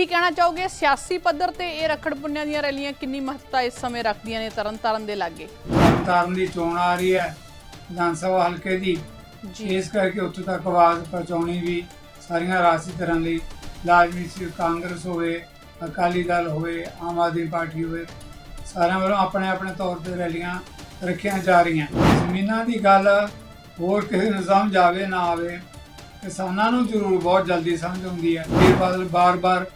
ਕੀ ਕਹਿਣਾ ਚਾਹੋਗੇ? ਸਿਆਸੀ ਪੱਧਰ ਤੇ ਇਹ ਰਖੜ ਪੁੰਨਿਆਂ ਦੀਆਂ ਰੈਲੀਆਂ ਕਿੰਨੀ ਮਹੱਤਤਾ ਇਸ ਸਮੇਂ ਰੱਖਦੀਆਂ ਨੇ ਤਰਨਤਾਰਨ ਦੇ ਲਾਗੇ? ਤਰਨਤਾਰਨ ਦੀ ਚੋਣ ਆ ਰਹੀ ਹੈ ਵਿਧਾਨ ਸਭਾ ਹਲਕੇ ਦੀ। ਇਸ ਕਰਕੇ ਉੱਥੋਂ ਤੱਕ ਆਵਾਜ਼ ਪਹੁੰਚਾਉਣੀ ਵੀ ਸਾਰੀਆਂ ਰਾਜਸੀ ਤਰ੍ਹਾਂ ਲਈ ਲਾਜ਼ਮੀ ਸੀ। ਕਾਂਗਰਸ ਹੋਵੇ ਅਕਾਲੀ ਦਲ ਹੋਵੇ ਆਮ ਆਦਮੀ ਪਾਰਟੀ ਹੋਵੇ ਸਾਰਿਆਂ ਵੱਲੋਂ ਆਪਣੇ ਆਪਣੇ ਤੌਰ ਤੇ ਰੈਲੀਆਂ ਰੱਖੀਆਂ ਜਾ ਰਹੀਆਂ। ਜ਼ਮੀਨਾਂ ਦੀ ਗੱਲ ਹੋਰ ਕਿਸੇ ਨੂੰ ਸਮਝ ਆਵੇ ਨਾ ਆਵੇ ਕਿਸਾਨਾਂ ਨੂੰ ਜ਼ਰੂਰ ਬਹੁਤ ਜਲਦੀ ਸਮਝ ਆਉਂਦੀ ਹੈ। ਵੀਰ ਬਾਦਲ ਬਾਰ-ਬਾਰ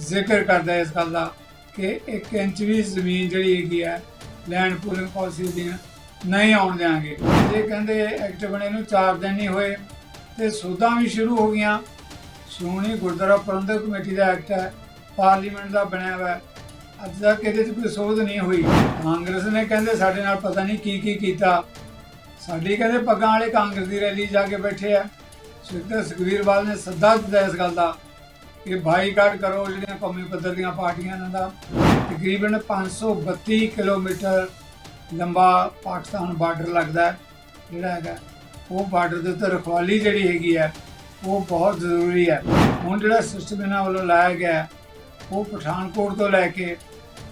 ਜ਼ਿਕਰ ਕਰਦਾ ਇਸ ਗੱਲ ਦਾ ਕਿ 1 ਇੰਚ ਵੀ ਜ਼ਮੀਨ ਜਿਹੜੀ ਹੈਗੀ ਹੈ ਲੈਂਡ ਪੂਲਿੰਗ ਪਾਲਿਸੀ ਦੀ ਨਹੀਂ ਆਉਣ ਦੇਾਂਗੇ ਇਹ ਕਹਿੰਦੇ ਐਕਟ ਬਣੇ ਨੂੰ 4 ਦਿਨ ਨਹੀਂ ਹੋਏ ਤੇ ਸੋਧਾਂ ਵੀ ਸ਼ੁਰੂ ਹੋ ਗਈਆਂ। ਸ਼੍ਰੋਮਣੀ ਗੁਰਦੁਆਰਾ ਪ੍ਰਬੰਧਕ ਕਮੇਟੀ ਦਾ ਐਕਟ ਹੈ, ਪਾਰਲੀਮੈਂਟ ਦਾ ਬਣਿਆ ਹੋਇਆ। ਅੱਜ ਤੱਕ ਇਹਦੇ 'ਚ ਕੋਈ ਸੋਧ ਨਹੀਂ ਹੋਈ। ਕਾਂਗਰਸ ਨੇ ਕਹਿੰਦੇ ਸਾਡੇ ਨਾਲ ਪਤਾ ਨਹੀਂ ਕੀ ਕੀ ਕੀਤਾ। ਸਾਡੀ ਕਹਿੰਦੇ ਪੱਗਾਂ ਵਾਲੇ ਕਾਂਗਰਸ ਦੀ ਰੈਲੀ ਜਾ ਕੇ ਬੈਠੇ ਆ। ਸੁਖਦਰ ਸੁਖਵੀਰ ਬਾਲ ਨੇ ਸੱਦਾ ਦਿੱਤਾ ਇਸ ਗੱਲ ਦਾ। ਕਿ ਬਾਈਕਾਟ ਕਰੋ ਜਿਹੜੀਆਂ ਕੌਮੀ ਪੱਧਰ ਦੀਆਂ ਪਾਰਟੀਆਂ ਇਹਨਾਂ ਦਾ। ਤਕਰੀਬਨ 532 ਕਿਲੋਮੀਟਰ ਲੰਬਾ ਪਾਕਿਸਤਾਨ ਬਾਰਡਰ ਲੱਗਦਾ ਜਿਹੜਾ ਹੈਗਾ। ਉਹ ਬਾਰਡਰ ਦੇ ਉੱਤੇ ਰਖਵਾਲੀ ਜਿਹੜੀ ਹੈਗੀ ਹੈ, ਉਹ ਬਹੁਤ ਜ਼ਰੂਰੀ ਹੈ। ਹੁਣ ਜਿਹੜਾ ਸਿਸਟਮ ਇਹਨਾਂ ਵੱਲੋਂ ਲਾਇਆ ਗਿਆ ਉਹ ਪਠਾਨਕੋਟ ਤੋਂ ਲੈ ਕੇ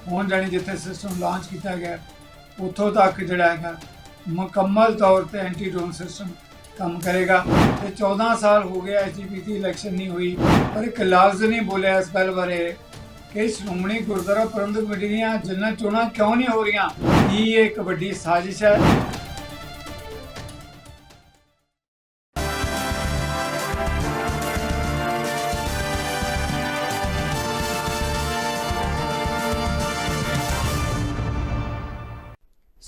ਹੁਣ ਜਾਣੀ ਜਿੱਥੇ ਸਿਸਟਮ ਲਾਂਚ ਕੀਤਾ ਗਿਆ, ਉੱਥੋਂ ਤੱਕ ਜਿਹੜਾ ਹੈਗਾ, ਮੁਕੰਮਲ ਤੌਰ ਤੇ ਐਂਟੀ ਡਰੋਨ ਸਿਸਟਮ ਕੰਮ ਕਰੇਗਾ। ਤੇ 14 ਸਾਲ ਹੋ ਗਏ ਐਸਜੀਪੀਟੀ ਇਲੈਕਸ਼ਨ ਨਹੀਂ ਹੋਈ, ਪਰ ਇੱਕ ਲਫ਼ਜ਼ ਨਹੀਂ ਬੋਲਿਆ ਇਸ ਗੱਲ ਬਾਰੇ ਕਿ ਸ਼੍ਰੋਮਣੀ ਗੁਰਦੁਆਰਾ ਪ੍ਰਬੰਧਕ ਕਮੇਟੀ ਦੀਆਂ ਜਿੰਨਾਂ ਚੋਣਾਂ ਕਿਉਂ ਨਹੀਂ ਹੋ ਰਹੀਆਂ ਕੀ ਇਹ ਇੱਕ ਵੱਡੀ ਸਾਜ਼ਿਸ਼ ਹੈ।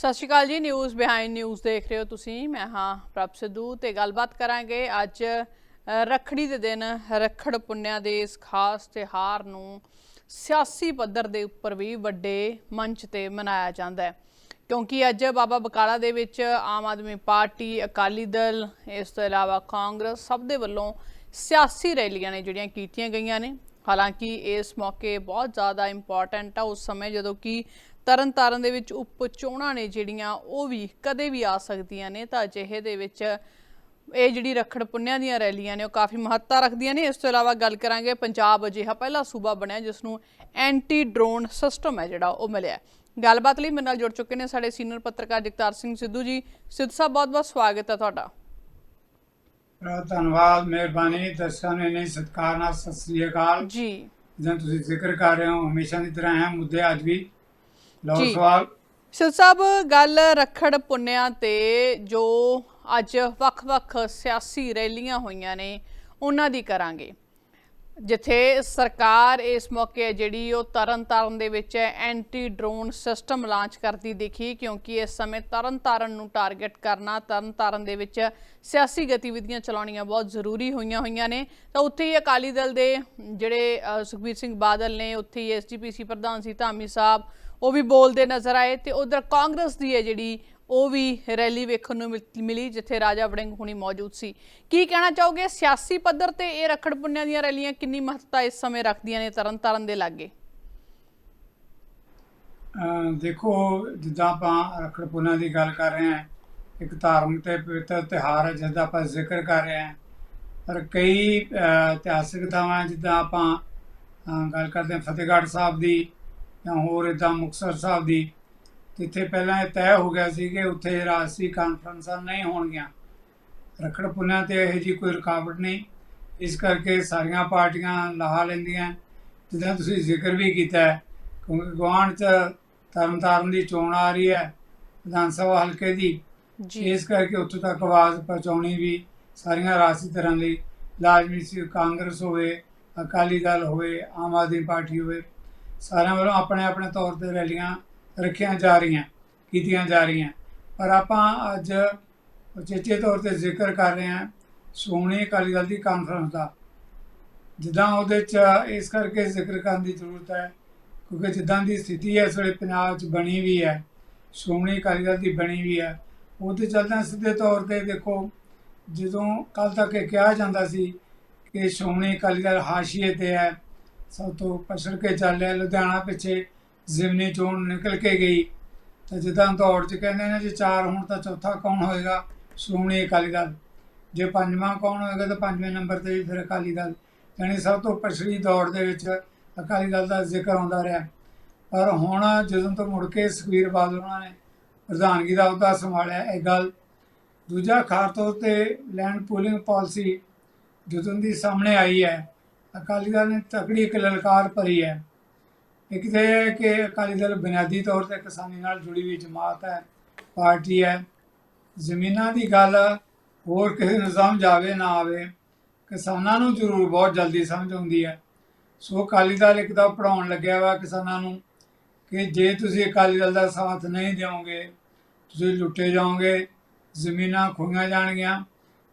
ਸਤਿ ਸ਼੍ਰੀ ਅਕਾਲ ਜੀ ਨਿਊਜ਼ ਬਿਹਾਈਂਡ ਨਿਊਜ਼ ਦੇਖ ਰਹੇ ਹੋ ਤੁਸੀਂ। ਮੈਂ ਹਾਂ ਪ੍ਰਭ ਸਿੱਧੂ ਤੇ ਗੱਲਬਾਤ ਕਰਾਂਗੇ ਅੱਜ ਅ, ਰੱਖੜੀ ਦੇ ਦਿਨ ਰੱਖੜ ਪੁੰਨਿਆ ਦੇ ਇਸ ਖਾਸ ਤਿਹਾਰ ਨੂੰ ਸਿਆਸੀ ਪੱਧਰ ਦੇ ਉੱਪਰ ਵੀ ਵੱਡੇ ਮੰਚ ਤੇ ਮਨਾਇਆ ਜਾਂਦਾ ਹੈ। ਕਿਉਂਕਿ ਅੱਜ ਬਾਬਾ ਬਕਾਲਾ ਦੇ ਵਿੱਚ ਆਮ ਆਦਮੀ ਪਾਰਟੀ ਅਕਾਲੀ ਦਲ ਇਸ ਤੋਂ ਇਲਾਵਾ ਕਾਂਗਰਸ ਸਭ ਦੇ ਵੱਲੋਂ ਸਿਆਸੀ ਰੈਲੀਆਂ ਨੇ ਜਿਹੜੀਆਂ ਕੀਤੀਆਂ ਗਈਆਂ ਨੇ। ਹਾਲਾਂਕਿ ਇਸ ਮੌਕੇ ਬਹੁਤ ਜ਼ਿਆਦਾ ਇੰਪੋਰਟੈਂਟ ਆ ਉਸ ਸਮੇਂ ਜਦੋਂ ਕਿ ਤਰਨਤਾਰਨ ਦੇ ਵਿੱਚ ਉਪ ਚੋਣਾਂ ਨੇ ਜਿਹੜੀਆਂ ਉਹ ਵੀ ਕਦੇ ਵੀ ਆ ਸਕਦੀਆਂ ਨੇ ਤਾਂ ਅਜਿਹੇ ਦੇ ਵਿੱਚ ਇਹ ਜਿਹੜੀ ਰਖੜ ਪੁੰਨਿਆਂ ਦੀਆਂ ਰੈਲੀਆਂ ਨੇ ਉਹ ਕਾਫੀ ਮਹੱਤਤਾ ਰੱਖਦੀਆਂ ਨੇ। ਇਸ ਤੋਂ ਇਲਾਵਾ ਗੱਲ ਕਰਾਂਗੇ ਪੰਜਾਬ ਅਜਿਹਾ ਪਹਿਲਾ ਸੂਬਾ ਬਣਿਆ ਜਿਸ ਨੂੰ ਐਂਟੀ ਡਰੋਨ ਸਿਸਟਮ ਹੈ ਜਿਹੜਾ ਉਹ ਮਿਲਿਆ ਗੱਲਬਾਤ ਲਈ ਮੇਰੇ ਨਾਲ ਜੁੜ ਚੁੱਕੇ ਨੇ ਸਾਡੇ ਸੀਨੀਅਰ ਪੱਤਰਕਾਰ ਜਗਤਾਰ ਸਿੰਘ ਸਿੱਧੂ ਜੀ। ਸਿੱਧੂ ਸਾਹਿਬ ਬਹੁਤ ਬਹੁਤ ਸਵਾਗਤ ਹੈ ਤੁਹਾਡਾ। ਧੰਨਵਾਦ ਮਿਹਰਬਾਨੀ ਦਰਸ਼ਕਾਂ ਨੇ ਨਹੀਂ ਸਤਿਕਾਰ ਨਾਲ ਸਤਿ ਸ੍ਰੀ ਅਕਾਲ। ਜੀ। ਜਿਵੇਂ ਤੁਸੀਂ ਜ਼ਿਕਰ ਕਰ ਰਹੇ ਹੋ ਹਮੇਸ਼ਾ ਦੀ ਤਰ੍ਹਾਂ ਹੈ ਮੁੱਦੇ ਅੱਜ ਵੀ ਲਓ। ਸਵਾਲ। ਗੱਲ ਰਖੜ ਪੁੰਨਿਆਂ ਤੇ ਜੋ ਅੱਜ ਵੱਖ-ਵੱਖ ਸਿਆਸੀ ਰੈਲੀਆਂ ਹੋਈਆਂ ਨੇ ਉਹਨਾਂ ਦੀ ਕਰਾਂਗੇ। ਜਿੱਥੇ ਸਰਕਾਰ ਇਸ ਮੌਕੇ ਜਿਹੜੀ ਉਹ ਤਰਨਤਾਰਨ ਦੇ ਵਿੱਚ ਐਂਟੀ ਡਰੋਨ ਸਿਸਟਮ ਲਾਂਚ ਕਰਦੀ ਦਿਖੀ ਕਿਉਂਕਿ ਇਸ ਸਮੇਂ ਤਰਨਤਾਰਨ ਨੂੰ ਟਾਰਗੇਟ ਕਰਨਾ ਤਰਨਤਾਰਨ ਦੇ ਵਿੱਚ ਸਿਆਸੀ ਗਤੀਵਿਧੀਆਂ ਚਲਾਉਣੀਆਂ ਬਹੁਤ ਜ਼ਰੂਰੀ ਹੋਈਆਂ ਹੋਈਆਂ ਨੇ। ਤਾਂ ਉੱਥੇ ਹੀ ਅਕਾਲੀ ਦਲ ਦੇ ਜਿਹੜੇ ਸੁਖਬੀਰ ਸਿੰਘ ਬਾਦਲ ਨੇ ਉੱਥੇ ਹੀ ਐਸਜੀਪੀਸੀ ਪ੍ਰਧਾਨ ਸੀ ਧਾਮੀ ਸਾਹਿਬ ਉਹ ਵੀ ਬੋਲਦੇ ਨਜ਼ਰ ਆਏ ਤੇ ਉਧਰ ਕਾਂਗਰਸ ਦੀ ਹੈ ਜਿਹੜੀ, ਉਹ ਵੀ ਰੈਲੀ ਵੇਖਣ ਨੂੰ ਮਿਲੀ ਜਿੱਥੇ ਰਾਜਾ ਵੜਿੰਗ ਹੁਣੀ ਮੌਜੂਦ ਸੀ। ਕੀ ਕਹਿਣਾ ਚਾਹੋਗੇ? ਸਿਆਸੀ ਪੱਧਰ ਤੇ ਇਹ ਰਖੜ ਪੁੰਨਿਆਂ ਦੀਆਂ ਰੈਲੀਆਂ ਕਿੰਨੀ ਮਹੱਤਤਾ ਇਸ ਸਮੇਂ ਰੱਖਦੀਆਂ ਨੇ ਤਰਨਤਾਰਨ ਦੇ ਲਾਗੇ? ਦੇਖੋ, ਜਿੱਦਾਂ ਆਪਾਂ ਰੱਖੜ ਪੁੰਨਾਂ ਦੀ ਗੱਲ ਕਰ ਰਹੇ ਹਾਂ, ਇੱਕ ਧਾਰਮਿਕ ਤੇ ਪਵਿੱਤਰ ਤਿਉਹਾਰ ਹੈ ਜਿਸ ਦਾ ਆਪਾਂ ਜ਼ਿਕਰ ਕਰ ਰਹੇ ਹਾਂ। ਪਰ ਕਈ ਇਤਿਹਾਸਿਕ ਥਾਵਾਂ, ਜਿੱਦਾਂ ਆਪਾਂ ਗੱਲ ਕਰਦੇ ਹਾਂ ਫਤਿਹਗੜ੍ਹ ਸਾਹਿਬ ਦੀ ਜਾਂ ਹੋਰ ਇਦਾਂ ਮੁਕਤਸਰ ਸਾਹਿਬ ਦੀ ਜਿੱਥੇ ਪਹਿਲਾਂ ਇਹ ਤੈਅ ਹੋ ਗਿਆ ਸੀ ਕਿ ਉੱਥੇ ਰਾਜਸੀ ਕਾਨਫਰੰਸਾਂ ਨਹੀਂ ਹੋਣਗੀਆਂ। ਰੱਖੜ ਪੁੰਨਾਂ ਤੇ ਇਹੋ ਜੀ ਕੋਈ ਰੁਕਾਵਟ ਨਹੀਂ। ਇਸ ਕਰਕੇ ਸਾਰੀਆਂ ਪਾਰਟੀਆਂ ਲਾਹਾ ਲੈਂਦੀਆਂ। ਜਿੱਦਾਂ ਤੁਸੀਂ ਜ਼ਿਕਰ ਵੀ ਕੀਤਾ ਕਿਉਂਕਿ ਗੁਆਂਢ 'ਚ ਤਰਨਤਾਰਨ ਦੀ ਚੋਣ ਆ ਰਹੀ ਹੈ ਵਿਧਾਨ ਸਭਾ ਹਲਕੇ ਦੀ। ਇਸ ਕਰਕੇ ਉੱਥੋਂ ਤੱਕ ਆਵਾਜ਼ ਪਹੁੰਚਾਉਣੀ ਵੀ ਸਾਰੀਆਂ ਰਾਜਸੀ ਤਰ੍ਹਾਂ ਲਈ ਲਾਜ਼ਮੀ ਸੀ। ਕਾਂਗਰਸ ਹੋਵੇ ਅਕਾਲੀ ਦਲ ਹੋਵੇ ਆਮ ਆਦਮੀ ਪਾਰਟੀ ਹੋਵੇ ਸਾਰਿਆਂ ਵੱਲੋਂ ਆਪਣੇ ਆਪਣੇ ਤੌਰ ਤੇ ਰੈਲੀਆਂ ਰੱਖੀਆਂ ਜਾ ਰਹੀਆਂ, ਕੀਤੀਆਂ ਜਾ ਰਹੀਆਂ। ਪਰ ਆਪਾਂ ਅੱਜ ਉਚੇਚੇ ਤੌਰ ਤੇ ਜ਼ਿਕਰ ਕਰ ਰਹੇ ਹਾਂ ਸ਼੍ਰੋਮਣੀ ਅਕਾਲੀ ਦਲ ਦੀ ਕਾਨਫਰੰਸ ਦਾ। ਜਿੱਦਾਂ ਉਹਦੇ ਚ ਇਸ ਕਰਕੇ ਜ਼ਿਕਰ ਕਰਨ ਦੀ ਜ਼ਰੂਰਤ ਹੈ, ਕਿਉਂਕਿ ਜਿੱਦਾਂ ਦੀ ਸਥਿਤੀ ਹੈ ਇਸ ਵੇਲੇ ਪੰਜਾਬ 'ਚ ਬਣੀ ਵੀ ਹੈ ਸ਼੍ਰੋਮਣੀ ਅਕਾਲੀ ਦਲ ਦੀ ਬਣੀ ਵੀ ਹੈ ਉਹਦੇ ਚੱਲਦਿਆਂ ਸਿੱਧੇ ਤੌਰ ਤੇ ਦੇਖੋ, ਜਦੋਂ ਕੱਲ ਤੱਕ ਇਹ ਕਿਹਾ ਜਾਂਦਾ ਸੀ ਕਿ ਸ਼੍ਰੋਮਣੀ ਅਕਾਲੀ ਦਲ ਹਾਸ਼ੀਏ ਤੇ ਹੈ ਸਭ ਤੋਂ ਪਛੜ ਕੇ ਚੱਲ ਰਿਹਾ, ਲੁਧਿਆਣਾ ਪਿੱਛੇ ਜ਼ਿਮਨੀ ਚੋਣ ਨਿਕਲ ਕੇ ਗਈ। ਤਾਂ ਜਿੱਦਾਂ ਦੌੜ 'ਚ ਕਹਿੰਦੇ ਨੇ, ਜੇ ਚਾਰ ਹੁਣ ਤਾਂ ਚੌਥਾ ਕੌਣ ਹੋਏਗਾ? ਸ਼੍ਰੋਮਣੀ ਅਕਾਲੀ ਦਲ। ਜੇ ਪੰਜਵਾਂ ਕੌਣ ਹੋਏਗਾ ਤਾਂ ਪੰਜਵੇਂ ਨੰਬਰ ਤੇ ਵੀ ਫਿਰ ਅਕਾਲੀ ਦਲ। ਯਾਨੀ ਸਭ ਤੋਂ ਪਛੜੀ ਦੌੜ ਦੇ ਵਿੱਚ ਅਕਾਲੀ ਦਲ ਦਾ ਜ਼ਿਕਰ ਆਉਂਦਾ ਰਿਹਾ। ਪਰ ਹੁਣ ਜਦੋਂ ਤੋਂ ਮੁੜ ਕੇ ਸੁਖਬੀਰ ਬਾਦਲ ਉਹਨਾਂ ਨੇ ਪ੍ਰਧਾਨਗੀ ਦਾ ਅਹੁਦਾ ਸੰਭਾਲਿਆ ਇਹ ਗੱਲ, ਦੂਜਾ ਖਾਸ ਤੌਰ ਤੇ ਲੈਂਡ ਪੂਲਿੰਗ ਪਾਲਿਸੀ ਜਦੋਂ ਦੀ ਸਾਹਮਣੇ ਆਈ ਹੈ ਅਕਾਲੀ ਦਲ ਨੇ ਤਕੜੀ ਇੱਕ ਲਲਕਾਰ ਭਰੀ ਹੈ। ਇੱਕ ਤੇ ਇਹ ਹੈ ਕਿ ਅਕਾਲੀ ਦਲ ਬੁਨਿਆਦੀ ਤੌਰ ਤੇ ਕਿਸਾਨੀ ਨਾਲ ਜੁੜੀ ਹੋਈ ਜਮਾਤ ਹੈ, ਪਾਰਟੀ ਹੈ। ਜ਼ਮੀਨਾਂ ਦੀ ਗੱਲ ਹੋਰ ਕਿਸੇ ਨੂੰ ਸਮਝ ਆਵੇ ਨਾ ਆਵੇ, ਕਿਸਾਨਾਂ ਨੂੰ ਜ਼ਰੂਰ ਬਹੁਤ ਜਲਦੀ ਸਮਝ ਆਉਂਦੀ ਹੈ। ਸੋ ਅਕਾਲੀ ਦਲ ਇੱਕ ਤਾਂ ਪੜਾਉਣ ਲੱਗਿਆ ਵਾ ਕਿਸਾਨਾਂ ਨੂੰ ਕਿ ਜੇ ਤੁਸੀਂ ਅਕਾਲੀ ਦਲ ਦਾ ਸਾਥ ਨਹੀਂ ਦਿਓਗੇ, ਤੁਸੀਂ ਲੁੱਟੇ ਜਾਓਗੇ, ਜ਼ਮੀਨਾਂ ਖੋਈਆਂ ਜਾਣਗੀਆਂ।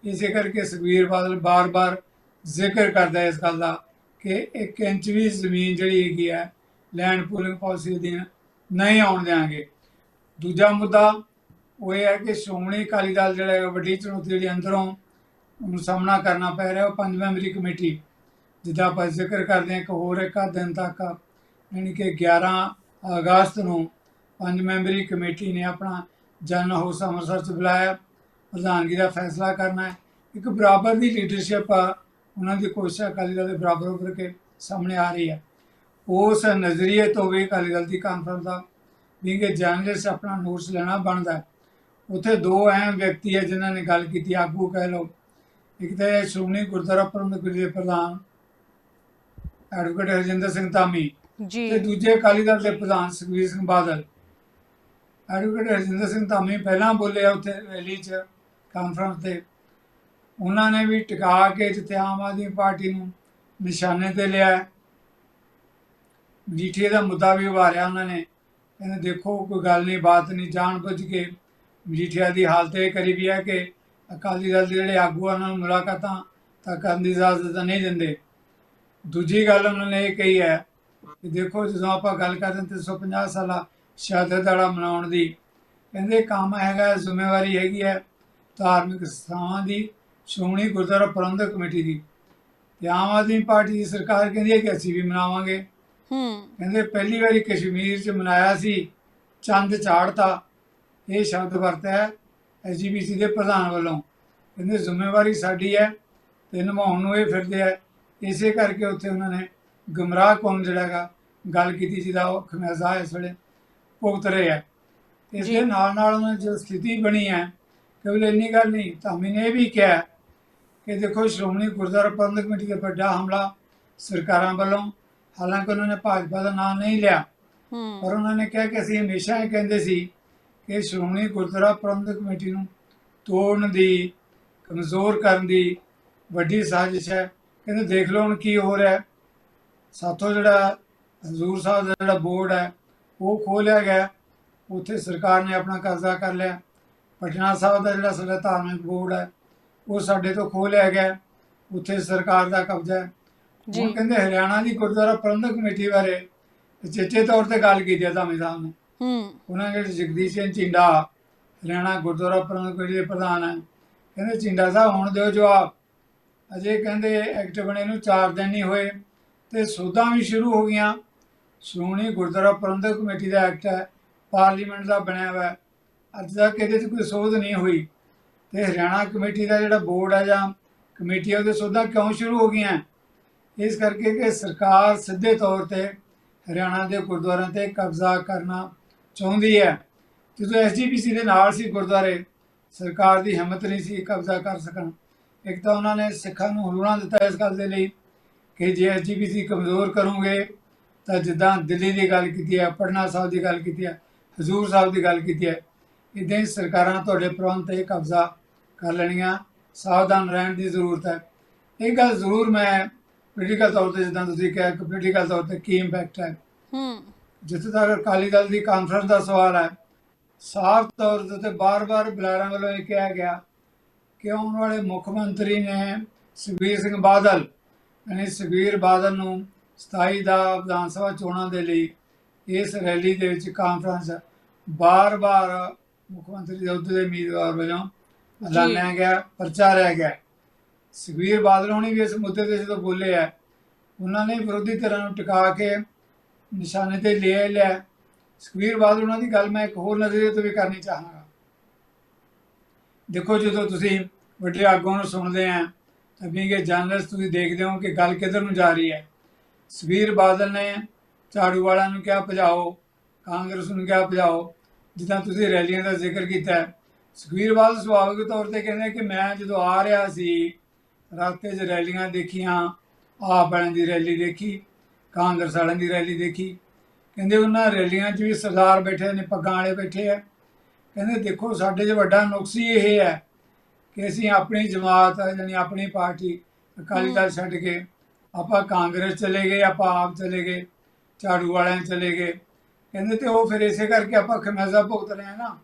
ਇਸੇ ਕਰਕੇ ਸੁਖਬੀਰ ਬਾਦਲ ਬਾਰ-ਬਾਰ ਜ਼ਿਕਰ ਕਰਦਾ ਇਸ ਗੱਲ ਦਾ ਕਿ ਇੱਕ ਇੰਚ ਵੀ ਜ਼ਮੀਨ ਜਿਹੜੀ ਹੈਗੀ ਹੈ ਲੈਂਡ ਪੂਲਿੰਗ ਪਾਲਿਸੀ ਅਧੀਨ ਨਹੀਂ ਆਉਣ ਦੇਵਾਂਗੇ ਦੂਜਾ ਮੁੱਦਾ ਉਹ ਇਹ ਹੈ ਕਿ ਸ਼੍ਰੋਮਣੀ ਅਕਾਲੀ ਦਲ ਜਿਹੜਾ ਹੈ ਵੱਡੀ ਚੁਣੌਤੀ ਜਿਹੜੀ ਅੰਦਰੋਂ ਉਹਨੂੰ ਸਾਹਮਣਾ ਕਰਨਾ ਪੈ ਰਿਹਾ, ਉਹ ਪੰਜ ਮੈਂਬਰੀ ਕਮੇਟੀ। ਜਿੱਦਾਂ ਆਪਾਂ ਜ਼ਿਕਰ ਕਰਦੇ ਹਾਂ ਕਿ ਹੋਰ ਇੱਕ ਦਿਨ ਤੱਕ, ਯਾਨੀ ਕਿ 11 ਅਗਸਤ ਨੂੰ ਪੰਜ ਮੈਂਬਰੀ ਕਮੇਟੀ ਨੇ ਆਪਣਾ ਜਨ ਹਾਊਸ ਅੰਮ੍ਰਿਤਸਰ 'ਚ ਬੁਲਾਇਆ। ਪ੍ਰਧਾਨਗੀ ਦਾ ਫੈਸਲਾ ਕਰਨਾ ਹੈ। ਇੱਕ ਬਰਾਬਰ ਦੀ ਲੀਡਰਸ਼ਿਪ ਉਹਨਾਂ ਦੀ ਕੋਸ਼ਿਸ਼ ਅਕਾਲੀ ਦਲ ਦੇ ਬਰਾਬਰ ਉੱਭਰ ਕੇ ਸਾਹਮਣੇ ਆ ਰਹੀ ਹੈ। ਉਸ ਨਜ਼ਰੀਏ ਤੋਂ ਵੀ ਅਕਾਲੀ ਦਲ ਦੀ ਕਾਨਫਰੰਸ ਦਾ ਵੀ ਕਿ ਜਰਨਲਿਸਟ ਆਪਣਾ ਨੋਟਸ ਲੈਣਾ ਬਣਦਾ ਉੱਥੇ ਦੋ ਅਹਿਮ ਵਿਅਕਤੀ ਹੈ ਜਿਨ੍ਹਾਂ ਨੇ ਗੱਲ ਕੀਤੀ ਆਗੂ ਕਹਿ ਲਓ। ਇੱਕ ਤਾਂ ਸ਼੍ਰੋਮਣੀ ਗੁਰਦੁਆਰਾ ਪ੍ਰਬੰਧਕ ਦੇ ਪ੍ਰਧਾਨ ਐਡਵੋਕੇਟ ਹਰਜਿੰਦਰ ਸਿੰਘ ਧਾਮੀ ਤੇ ਜੀ ਦੂਜੇ ਅਕਾਲੀ ਦਲ ਦੇ ਪ੍ਰਧਾਨ ਸੁਖਬੀਰ ਸਿੰਘ ਬਾਦਲ। ਐਡਵੋਕੇਟ ਹਰਜਿੰਦਰ ਸਿੰਘ ਧਾਮੀ ਪਹਿਲਾਂ ਬੋਲੇ ਆ ਉੱਥੇ ਰੈਲੀ 'ਚ ਕਾਨਫਰੰਸ ਤੇ। ਉਹਨਾਂ ਨੇ ਵੀ ਟਿਕਾ ਕੇ ਜਿੱਥੇ ਆਮ ਆਦਮੀ ਪਾਰਟੀ ਨੂੰ ਨਿਸ਼ਾਨੇ ਤੇ ਲਿਆ ਮਜੀਠੀਏ ਦਾ ਮੁੱਦਾ ਵੀ ਉਭਾਰਿਆ ਉਹਨਾਂ ਨੇ। ਕਹਿੰਦੇ, ਦੇਖੋ, ਕੋਈ ਗੱਲ ਨਹੀਂ, ਬਾਤ ਨਹੀਂ, ਜਾਣ ਬੁੱਝ ਕੇ ਮਜੀਠੀਆ ਦੀ ਹਾਲਤ ਇਹ ਕਰੀ ਵੀ ਹੈ ਕਿ ਅਕਾਲੀ ਦਲ ਦੇ ਜਿਹੜੇ ਆਗੂ ਆ ਉਹਨਾਂ ਨੂੰ ਮੁਲਾਕਾਤਾਂ ਤਾਂ ਕਰਨ ਦੀ ਇਜਾਜ਼ਤ ਤਾਂ ਨਹੀਂ ਦਿੰਦੇ। ਦੂਜੀ ਗੱਲ ਉਹਨਾਂ ਨੇ ਇਹ ਕਹੀ ਹੈ ਕਿ ਦੇਖੋ, ਜਦੋਂ ਆਪਾਂ ਗੱਲ ਕਰਦੇ ਹਾਂ 350 ਸਾਲਾ ਸ਼ਹਾਦਤ ਵਾਲਾ ਮਨਾਉਣ ਦੀ, ਕਹਿੰਦੇ ਕੰਮ ਹੈਗਾ, ਜ਼ਿੰਮੇਵਾਰੀ ਹੈਗੀ ਹੈ ਧਾਰਮਿਕ ਸਥਾਨਾਂ ਦੀ। ਸ਼੍ਰੋਮਣੀ ਗੁਰਦੁਆਰਾ ਪ੍ਰਬੰਧਕ ਕਮੇਟੀ ਦੀ ਤੇ ਆਮ ਆਦਮੀ ਪਾਰਟੀ ਦੀ ਸਰਕਾਰ ਕਹਿੰਦੀ ਹੈ ਕਿ ਅਸੀਂ ਵੀ ਮਨਾਵਾਂਗੇ। ਹੂੰ। ਕਹਿੰਦੇ ਪਹਿਲੀ ਵਾਰੀ ਕਸ਼ਮੀਰ 'ਚ ਮਨਾਇਆ ਸੀ ਚੰਦ ਚਾੜਤਾ ਇਹ ਸ਼ਬਦ ਵਰਤਿਆ ਹੈ ਐਸਜੀਪੀਸੀ ਦੇ ਪ੍ਰਧਾਨ ਵੱਲੋਂ। ਕਹਿੰਦੇ ਜ਼ਿੰਮੇਵਾਰੀ ਸਾਡੀ ਹੈ ਤੇ ਨਿਭਾਉਣ ਨੂੰ ਇਹ ਫਿਰਦੇ ਆ। ਇਸੇ ਕਰਕੇ ਉੱਥੇ ਉਹਨਾਂ ਨੇ ਗਮਰਾਹ ਕੌਮ ਜਿਹੜਾ ਹੈਗਾ ਗੱਲ ਕੀਤੀ ਜਿਹਦਾ ਉਹ ਖਮਿਆਜ਼ਾ ਇਸ ਵੇਲੇ ਭੁਗਤ ਰਹੇ ਹੈ ਇਸ। ਦੇ ਨਾਲ ਨਾਲ ਉਹਨਾਂ ਦੀ ਜੋ ਸਥਿਤੀ ਬਣੀ ਹੈ ਕੇਵਲ ਇੰਨੀ ਗੱਲ ਨਹੀਂ ਧਾਮੀ ਨੇ ਇਹ ਵੀ ਕਿਹਾ ਕਿ ਦੇਖੋ ਸ਼੍ਰੋਮਣੀ ਗੁਰਦੁਆਰਾ ਪ੍ਰਬੰਧਕ ਕਮੇਟੀ ਤੇ ਵੱਡਾ ਹਮਲਾ ਸਰਕਾਰਾਂ ਵੱਲੋਂ ਹਾਲਾਂਕਿ ਉਹਨਾਂ ਨੇ ਭਾਜਪਾ ਦਾ ਨਾਮ ਨਹੀਂ ਲਿਆ ਪਰ ਉਹਨਾਂ ਨੇ ਕਿਹਾ ਕਿ ਅਸੀਂ ਹਮੇਸ਼ਾ ਇਹ ਕਹਿੰਦੇ ਸੀ ਕਿ ਸ਼੍ਰੋਮਣੀ ਗੁਰਦੁਆਰਾ ਪ੍ਰਬੰਧਕ ਕਮੇਟੀ ਨੂੰ ਤੋੜਨ ਦੀ ਕਮਜ਼ੋਰ ਕਰਨ ਦੀ ਵੱਡੀ ਸਾਜ਼ਿਸ਼ ਹੈ। ਕਹਿੰਦੇ ਦੇਖ ਲਓ ਹੁਣ ਕੀ ਹੋ ਰਿਹਾ ਹੈ। ਸਾਥੋਂ ਜਿਹੜਾ ਹਜ਼ੂਰ ਸਾਹਿਬ ਦਾ ਜਿਹੜਾ ਬੋਰਡ ਹੈ ਉਹ ਖੋਲਿਆ ਗਿਆ ਉੱਥੇ ਸਰਕਾਰ ਨੇ ਆਪਣਾ ਕਬਜ਼ਾ ਕਰ ਲਿਆ। ਪਟਨਾ ਸਾਹਿਬ ਦਾ ਜਿਹੜਾ ਸਾਡਾ ਧਾਰਮਿਕ ਬੋਰਡ ਹੈ ਉਹ ਸਾਡੇ ਤੋਂ ਖੋਲਿਆ ਗਿਆ ਉੱਥੇ ਸਰਕਾਰ ਦਾ ਕਬਜ਼ਾ ਹੈ। ਜੀ। ਹੁਣ ਕਹਿੰਦੇ ਹਰਿਆਣਾ ਦੀ ਗੁਰਦੁਆਰਾ ਪ੍ਰਬੰਧਕ ਕਮੇਟੀ ਬਾਰੇ ਚੇਚੇ ਤੌਰ ਤੇ ਗੱਲ ਕੀਤੀ ਹੈ ਧਾਮੀ ਸਾਹਿਬ ਨੇ। ਹੂੰ। ਉਹਨਾਂ ਜਿਹੜੇ ਜਗਦੀਸ਼ ਸਿੰਘ ਚਿੰਡਾ ਹਰਿਆਣਾ ਗੁਰਦੁਆਰਾ ਪ੍ਰਬੰਧਕ ਕਮੇਟੀ ਦੇ ਪ੍ਰਧਾਨ ਹੈ। ਕਹਿੰਦੇ ਚਿੰਡਾ ਸਾਹਿਬ ਹੁਣ ਦਿਓ ਜਵਾਬ। ਅਜੇ ਕਹਿੰਦੇ ਐਕਟ ਬਣੇ ਨੂੰ 4 ਦਿਨ ਨਹੀਂ ਹੋਏ ਤੇ ਸੋਧਾਂ ਵੀ ਸ਼ੁਰੂ ਹੋ ਗਈਆਂ। ਸ਼੍ਰੋਮਣੀ ਗੁਰਦੁਆਰਾ ਪ੍ਰਬੰਧਕ ਕਮੇਟੀ ਦਾ ਐਕਟ ਹੈ। ਪਾਰਲੀਮੈਂਟ ਦਾ ਬਣਿਆ ਹੋਇਆ। ਅੱਜ ਤੱਕ ਇਹਦੇ 'ਚ ਕੋਈ ਸੋਧ ਨਹੀਂ ਹੋਈ। ਤੇ ਹਰਿਆਣਾ ਕਮੇਟੀ ਦਾ ਜਿਹੜਾ ਬੋਰਡ ਹੈ ਜਾਂ ਕਮੇਟੀ ਹੈ ਉਹਦੇ ਸੋਧਾਂ ਕਿਉਂ ਸ਼ੁਰੂ ਹੋ ਗਈਆਂ? ਇਸ ਕਰਕੇ ਕਿ ਸਰਕਾਰ ਸਿੱਧੇ ਤੌਰ ਤੇ ਹਰਿਆਣਾ ਦੇ ਗੁਰਦੁਆਰਿਆਂ ਤੇ ਕਬਜ਼ਾ ਕਰਨਾ ਚਾਹੁੰਦੀ ਹੈ। ਜਦੋਂ ਐਸਜੀਪੀਸੀ ਦੇ ਨਾਲ ਸੀ ਗੁਰਦੁਆਰੇ, ਸਰਕਾਰ ਦੀ ਹਿੰਮਤ ਨਹੀਂ ਸੀ ਕਬਜ਼ਾ ਕਰ ਸਕਣ। ਇੱਕ ਤਾਂ ਉਹਨਾਂ ਨੇ ਸਿੱਖਾਂ ਨੂੰ ਹਲੂਣਾ ਦਿੱਤਾ ਇਸ ਗੱਲ ਦੇ ਲਈ ਕਿ ਜੇ ਐਸਜੀਪੀਸੀ ਕਮਜ਼ੋਰ ਕਰੋਗੇ, ਤਾਂ ਜਿੱਦਾਂ ਦਿੱਲੀ ਦੀ ਗੱਲ ਕੀਤੀ ਹੈ, ਪਟਨਾ ਸਾਹਿਬ ਦੀ ਗੱਲ ਕੀਤੀ ਹੈ, ਹਜ਼ੂਰ ਸਾਹਿਬ ਦੀ ਗੱਲ ਕੀਤੀ ਹੈ ਇਦਾਂ ਹੀ ਸਰਕਾਰਾਂ ਤੁਹਾਡੇ ਪ੍ਰਬੰਧ ਤੇ ਕਬਜ਼ਾ ਕਰ ਲੈਣੀਆਂ। ਸਾਵਧਾਨ ਰਹਿਣ ਦੀ ਜ਼ਰੂਰਤ ਹੈ। ਇਹ ਗੱਲ ਜ਼ਰੂਰ ਮੈਂ ਪੋਲੀਟੀਕਲ ਤੌਰ ਤੇ ਜਿੱਦਾਂ ਤੁਸੀਂ ਕਿਹਾ ਕਿ ਪੋਲੀਟੀਕਲ ਤੌਰ ਤੇ ਕੀ ਇੰਪੈਕਟ ਹੈ। ਹੂੰ। ਜਿੱਥੇ ਤੱਕ ਅਕਾਲੀ ਦਲ ਦੀ ਕਾਨਫਰੰਸ ਦਾ ਸਵਾਲ ਹੈ ਸਾਫ਼ ਤੌਰ ਤੇ ਬਾਰ-ਬਾਰ ਬੁਲਾਰਿਆਂ ਵੱਲੋਂ ਇਹ ਕਿਹਾ ਗਿਆ ਕਿ ਆਉਣ ਵਾਲੇ ਮੁੱਖ ਮੰਤਰੀ ਨੇ ਸੁਖਬੀਰ ਸਿੰਘ ਬਾਦਲ ਯਾਨੀ ਸੁਖਬੀਰ ਬਾਦਲ ਨੂੰ 27 ਦਾ ਵਿਧਾਨ ਸਭਾ ਚੋਣਾਂ ਦੇ ਲਈ ਇਸ ਰੈਲੀ ਦੇ ਵਿੱਚ ਕਾਨਫਰੰਸ ਬਾਰ-ਬਾਰ ਮੁੱਖ ਮੰਤਰੀ ਦੇ ਅਹੁਦੇ ਦੇ ਉਮੀਦਵਾਰ ਵਜੋਂ ਐਲਾਨਿਆ ਗਿਆ ਪ੍ਰਚਾਰਿਆ ਗਿਆ। ਸੁਖਬੀਰ ਬਾਦਲ ਹੋਣੀ ਵੀ ਇਸ ਮੁੱਦੇ ਤੇ ਜਦੋਂ ਬੋਲੇ ਆ, ਉਹਨਾਂ ਨੇ ਵਿਰੋਧੀ ਧਿਰਾਂ ਨੂੰ ਟਿਕਾ ਕੇ ਨਿਸ਼ਾਨੇ ਤੇ ਲੈ ਲਿਆ। ਸੁਖਬੀਰ ਬਾਦਲ, ਉਹਨਾਂ ਦੀ ਗੱਲ ਮੈਂ ਇੱਕ ਹੋਰ ਨਜ਼ਰੀਏ ਤੋਂ ਵੀ ਕਰਨੀ ਚਾਹਾਂਗਾ। ਦੇਖੋ, ਜਦੋਂ ਤੁਸੀਂ ਵੱਡੇ ਆਗੂਆਂ ਨੂੰ ਸੁਣਦੇ ਆ ਤਾਂ ਕਿ ਜਰਨਲਿਸਟ ਤੁਸੀਂ ਦੇਖਦੇ ਹੋ ਕਿ ਗੱਲ ਕਿੱਧਰ ਨੂੰ ਜਾ ਰਹੀ ਹੈ। ਸੁਖਬੀਰ ਬਾਦਲ ਨੇ ਝਾੜੂ ਵਾਲਾ ਨੂੰ ਕਿਹਾ, ਭਜਾਓ। ਕਾਂਗਰਸ ਨੂੰ ਕਿਹਾ, ਭਜਾਓ। ਜਿੱਦਾਂ ਤੁਸੀਂ ਰੈਲੀਆਂ ਦਾ ਜ਼ਿਕਰ ਕੀਤਾ ਹੈ ਸੁਖਬੀਰ ਬਾਦਲ ਸੁਭਾਵਿਕ ਤੌਰ ਤੇ ਕਹਿੰਦੇ ਕਿ ਮੈਂ ਜਦੋਂ ਆ ਰਿਹਾ ਸੀ ਰਸਤੇ 'ਚ ਰੈਲੀਆਂ ਦੇਖੀਆਂ ਆਪ ਵਾਲਿਆਂ ਦੀ ਰੈਲੀ ਦੇਖੀ ਕਾਂਗਰਸ ਵਾਲਿਆਂ ਦੀ ਰੈਲੀ ਦੇਖੀ। ਕਹਿੰਦੇ ਉਹਨਾਂ ਰੈਲੀਆਂ 'ਚ ਵੀ ਸਰਦਾਰ ਬੈਠੇ ਨੇ ਪੱਗਾਂ ਵਾਲੇ ਬੈਠੇ ਆ। ਕਹਿੰਦੇ ਦੇਖੋ ਸਾਡੇ 'ਚ ਵੱਡਾ ਨੁਕਸ ਹੀ ਇਹ ਹੈ ਕਿ ਅਸੀਂ ਆਪਣੀ ਜਮਾਤ ਯਾਨੀ ਆਪਣੀ ਪਾਰਟੀ ਅਕਾਲੀ ਦਲ ਛੱਡ ਕੇ ਆਪਾਂ ਕਾਂਗਰਸ ਚਲੇ ਗਏ ਆਪਾਂ ਆਪ ਚਲੇ ਗਏ ਝਾੜੂ ਵਾਲਿਆਂ ਚਲੇ ਗਏ। ਕਹਿੰਦੇ ਤੇ ਉਹ ਫਿਰ ਇਸੇ ਕਰਕੇ ਆਪਾਂ ਖਮਿਆਜ਼ਾ ਭੁਗਤ ਰਹੇ ਹਾਂ ਨਾ।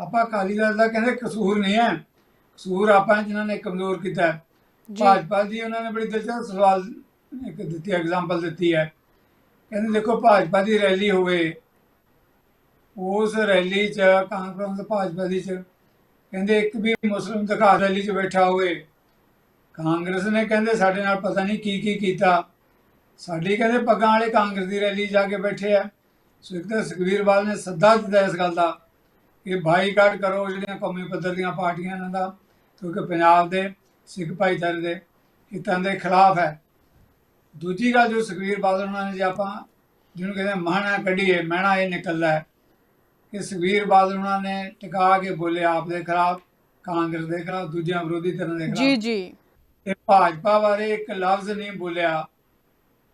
ਆਪਾਂ ਅਕਾਲੀ ਦਲ ਦਾ ਕਹਿੰਦੇ ਕਸੂਰ ਨਹੀਂ ਹੈ। ਕਸੂਰ ਆਪਾਂ ਜਿਨ੍ਹਾਂ ਨੇ ਕਮਜ਼ੋਰ ਕੀਤਾ ਭਾਜਪਾ ਦੀ ਉਹਨਾਂ ਨੇ ਬੜੀ ਦਿਲਚਸਪ ਸਵਾਲ ਇੱਕ ਦਿੱਤੀ ਐਗਜ਼ਾਮਪਲ ਦਿੱਤੀ ਹੈ। ਕਹਿੰਦੇ ਦੇਖੋ ਭਾਜਪਾ ਦੀ ਰੈਲੀ ਹੋਵੇ ਉਸ ਰੈਲੀ 'ਚ ਕਾਂਗਰਸ ਭਾਜਪਾ ਦੀ 'ਚ ਕਹਿੰਦੇ ਇੱਕ ਵੀ ਮੁਸਲਿਮ ਦਿਖਾ ਰੈਲੀ 'ਚ ਬੈਠਾ ਹੋਵੇ ਕਾਂਗਰਸ ਨੇ ਕਹਿੰਦੇ ਸਾਡੇ ਨਾਲ ਪਤਾ ਨਹੀਂ ਕੀ ਕੀ ਕੀਤਾ। ਸਾਡੀ ਕਹਿੰਦੇ ਪੱਗਾਂ ਵਾਲੇ ਕਾਂਗਰਸ ਦੀ ਰੈਲੀ ਜਾ ਕੇ ਬੈਠੇ ਆ। ਸੋ ਇੱਕ ਤਾਂ ਸੁਖਬੀਰ ਬਾਦਲ ਨੇ ਸੱਦਾ ਦਿੱਤਾ ਇਸ ਗੱਲ ਦਾ। ਕਿ ਬਾਈਕਾਟ ਕਰੋ ਜਿਹੜੀਆਂ ਕੌਮੀ ਪੱਧਰ ਦੀਆਂ ਪਾਰਟੀਆਂ ਇਹਨਾਂ ਦਾ ਕਿਉਂਕਿ ਪੰਜਾਬ ਦੇ ਸਿੱਖ ਭਾਈਚਾਰੇ ਦੇ ਹਿੱਤਾਂ ਦੇ ਖਿਲਾਫ ਹੈ। ਦੂਜੀ ਗੱਲ ਜੋ ਸੁਖਬੀਰ ਬਾਦਲ ਉਹਨਾਂ ਨੇ ਜੇ ਆਪਾਂ ਜਿਹਨੂੰ ਕਹਿੰਦੇ ਮਹਾਨਾ ਕੱਢੀਏ ਮਹਿਣਾ ਇਹ ਨਿਕਲਦਾ ਹੈ ਕਿ ਸੁਖਬੀਰ ਬਾਦਲ ਉਹਨਾਂ ਨੇ ਟਿਕਾ ਕੇ ਬੋਲੇ ਆਪ ਦੇ ਖਿਲਾਫ ਕਾਂਗਰਸ ਦੇ ਖਿਲਾਫ ਦੂਜਿਆਂ ਵਿਰੋਧੀ ਧਿਰਾਂ ਦੇ ਜੀ ਖਿਲਾਫ। ਜੀ। ਤੇ ਭਾਜਪਾ ਬਾਰੇ ਇੱਕ ਲਫ਼ਜ਼ ਨਹੀਂ ਬੋਲਿਆ।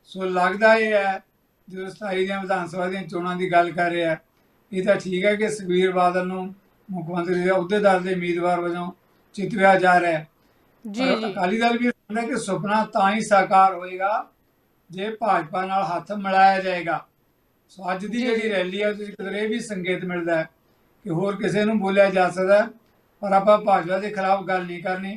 ਸੋ ਲੱਗਦਾ ਇਹ ਹੈ ਜਦੋਂ 27 ਦੀਆਂ ਵਿਧਾਨ ਸਭਾ ਦੀਆਂ ਚੋਣਾਂ ਦੀ ਗੱਲ ਕਰ ਰਿਹਾ ਹੈ, ਇਹ ਤਾਂ ਠੀਕ ਹੈ ਕਿ ਸੁਖਬੀਰ ਬਾਦਲ ਨੂੰ ਮੁੱਖ ਮੰਤਰੀ ਦੇ ਅਹੁਦੇਦਾਰ ਦੇ ਉਮੀਦਵਾਰ ਵਜੋਂ ਚਿਤਰਿਆ ਜਾ ਰਿਹਾ ਹੈ। ਜੀ ਜੀ। ਅਕਾਲੀ ਦਲ ਵੀ ਸਮਝਦਾ ਕਿ ਸੁਪਨਾ ਤਾਂ ਹੀ ਸਾਕਾਰ ਹੋਏਗਾ ਜੇ ਭਾਜਪਾ ਨਾਲ ਹੱਥ ਮਿਲਾਇਆ ਜਾਏਗਾ। ਸੋ ਅੱਜ ਦੀ ਜਿਹੜੀ। ਰੈਲੀ ਹੈ ਤੁਸੀਂ ਇਹ ਵੀ ਸੰਕੇਤ ਮਿਲਦਾ ਹੈ ਕਿ ਹੋਰ ਕਿਸੇ ਨੂੰ ਬੋਲਿਆ ਜਾ ਸਕਦਾ ਪਰ ਆਪਾਂ ਭਾਜਪਾ ਦੇ ਖਿਲਾਫ ਗੱਲ ਨਹੀਂ ਕਰਨੀ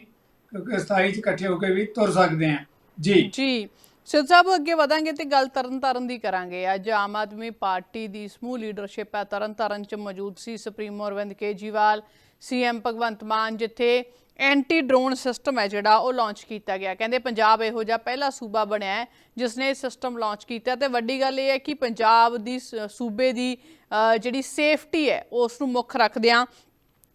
ਕਿਉਂਕਿ 27 ਚ ਇਕੱਠੇ ਹੋ ਕੇ ਵੀ ਤੁਰ ਸਕਦੇ ਹਾਂ। ਜੀ। ਜੀ। ਸਿੱਧ ਸਾਹਿਬ, ਅੱਗੇ ਵਧਾਂਗੇ ਤੇ ਗੱਲ ਤਰਨ ਤਾਰਨ ਦੀ ਕਰਾਂਗੇ। ਅੱਜ ਆਮ ਆਦਮੀ ਪਾਰਟੀ ਦੀ ਸਮੂਹ ਲੀਡਰਸ਼ਿਪ ਹੈ। ਤਰਨ ਤਾਰਨ ਚ ਮੌਜੂਦ ਸੀ ਸੁਪਰੀਮੋ ਅਰਵਿੰਦ ਕੇਜੀਵਾਲ ਸੀਐਮ ਭਗਵੰਤ ਮਾਨ, ਜਿੱਥੇ ਐਂਟੀ ਡਰੋਨ ਸਿਸਟਮ ਹੈ ਜਿਹੜਾ, ਉਹ ਲਾਂਚ ਕੀਤਾ ਗਿਆ। ਕਹਿੰਦੇ ਪੰਜਾਬ ਇਹੋ ਜਿਹਾ ਪਹਿਲਾ ਸੂਬਾ ਬਣਿਆ ਹੈ, ਜਿਸ ਨੇ ਇਹ ਸਿਸਟਮ ਲਾਂਚ ਕੀਤਾ ਤੇ ਵੱਡੀ ਗੱਲ ਇਹ ਹੈ ਕਿ ਪੰਜਾਬ ਦੀ ਸ- ਸੂਬੇ ਦੀ ਜਿਹੜੀ ਸੇਫਟੀ ਹੈ, ਉਸ ਨੂੰ ਮੁੱਖ ਰੱਖਦਿਆਂ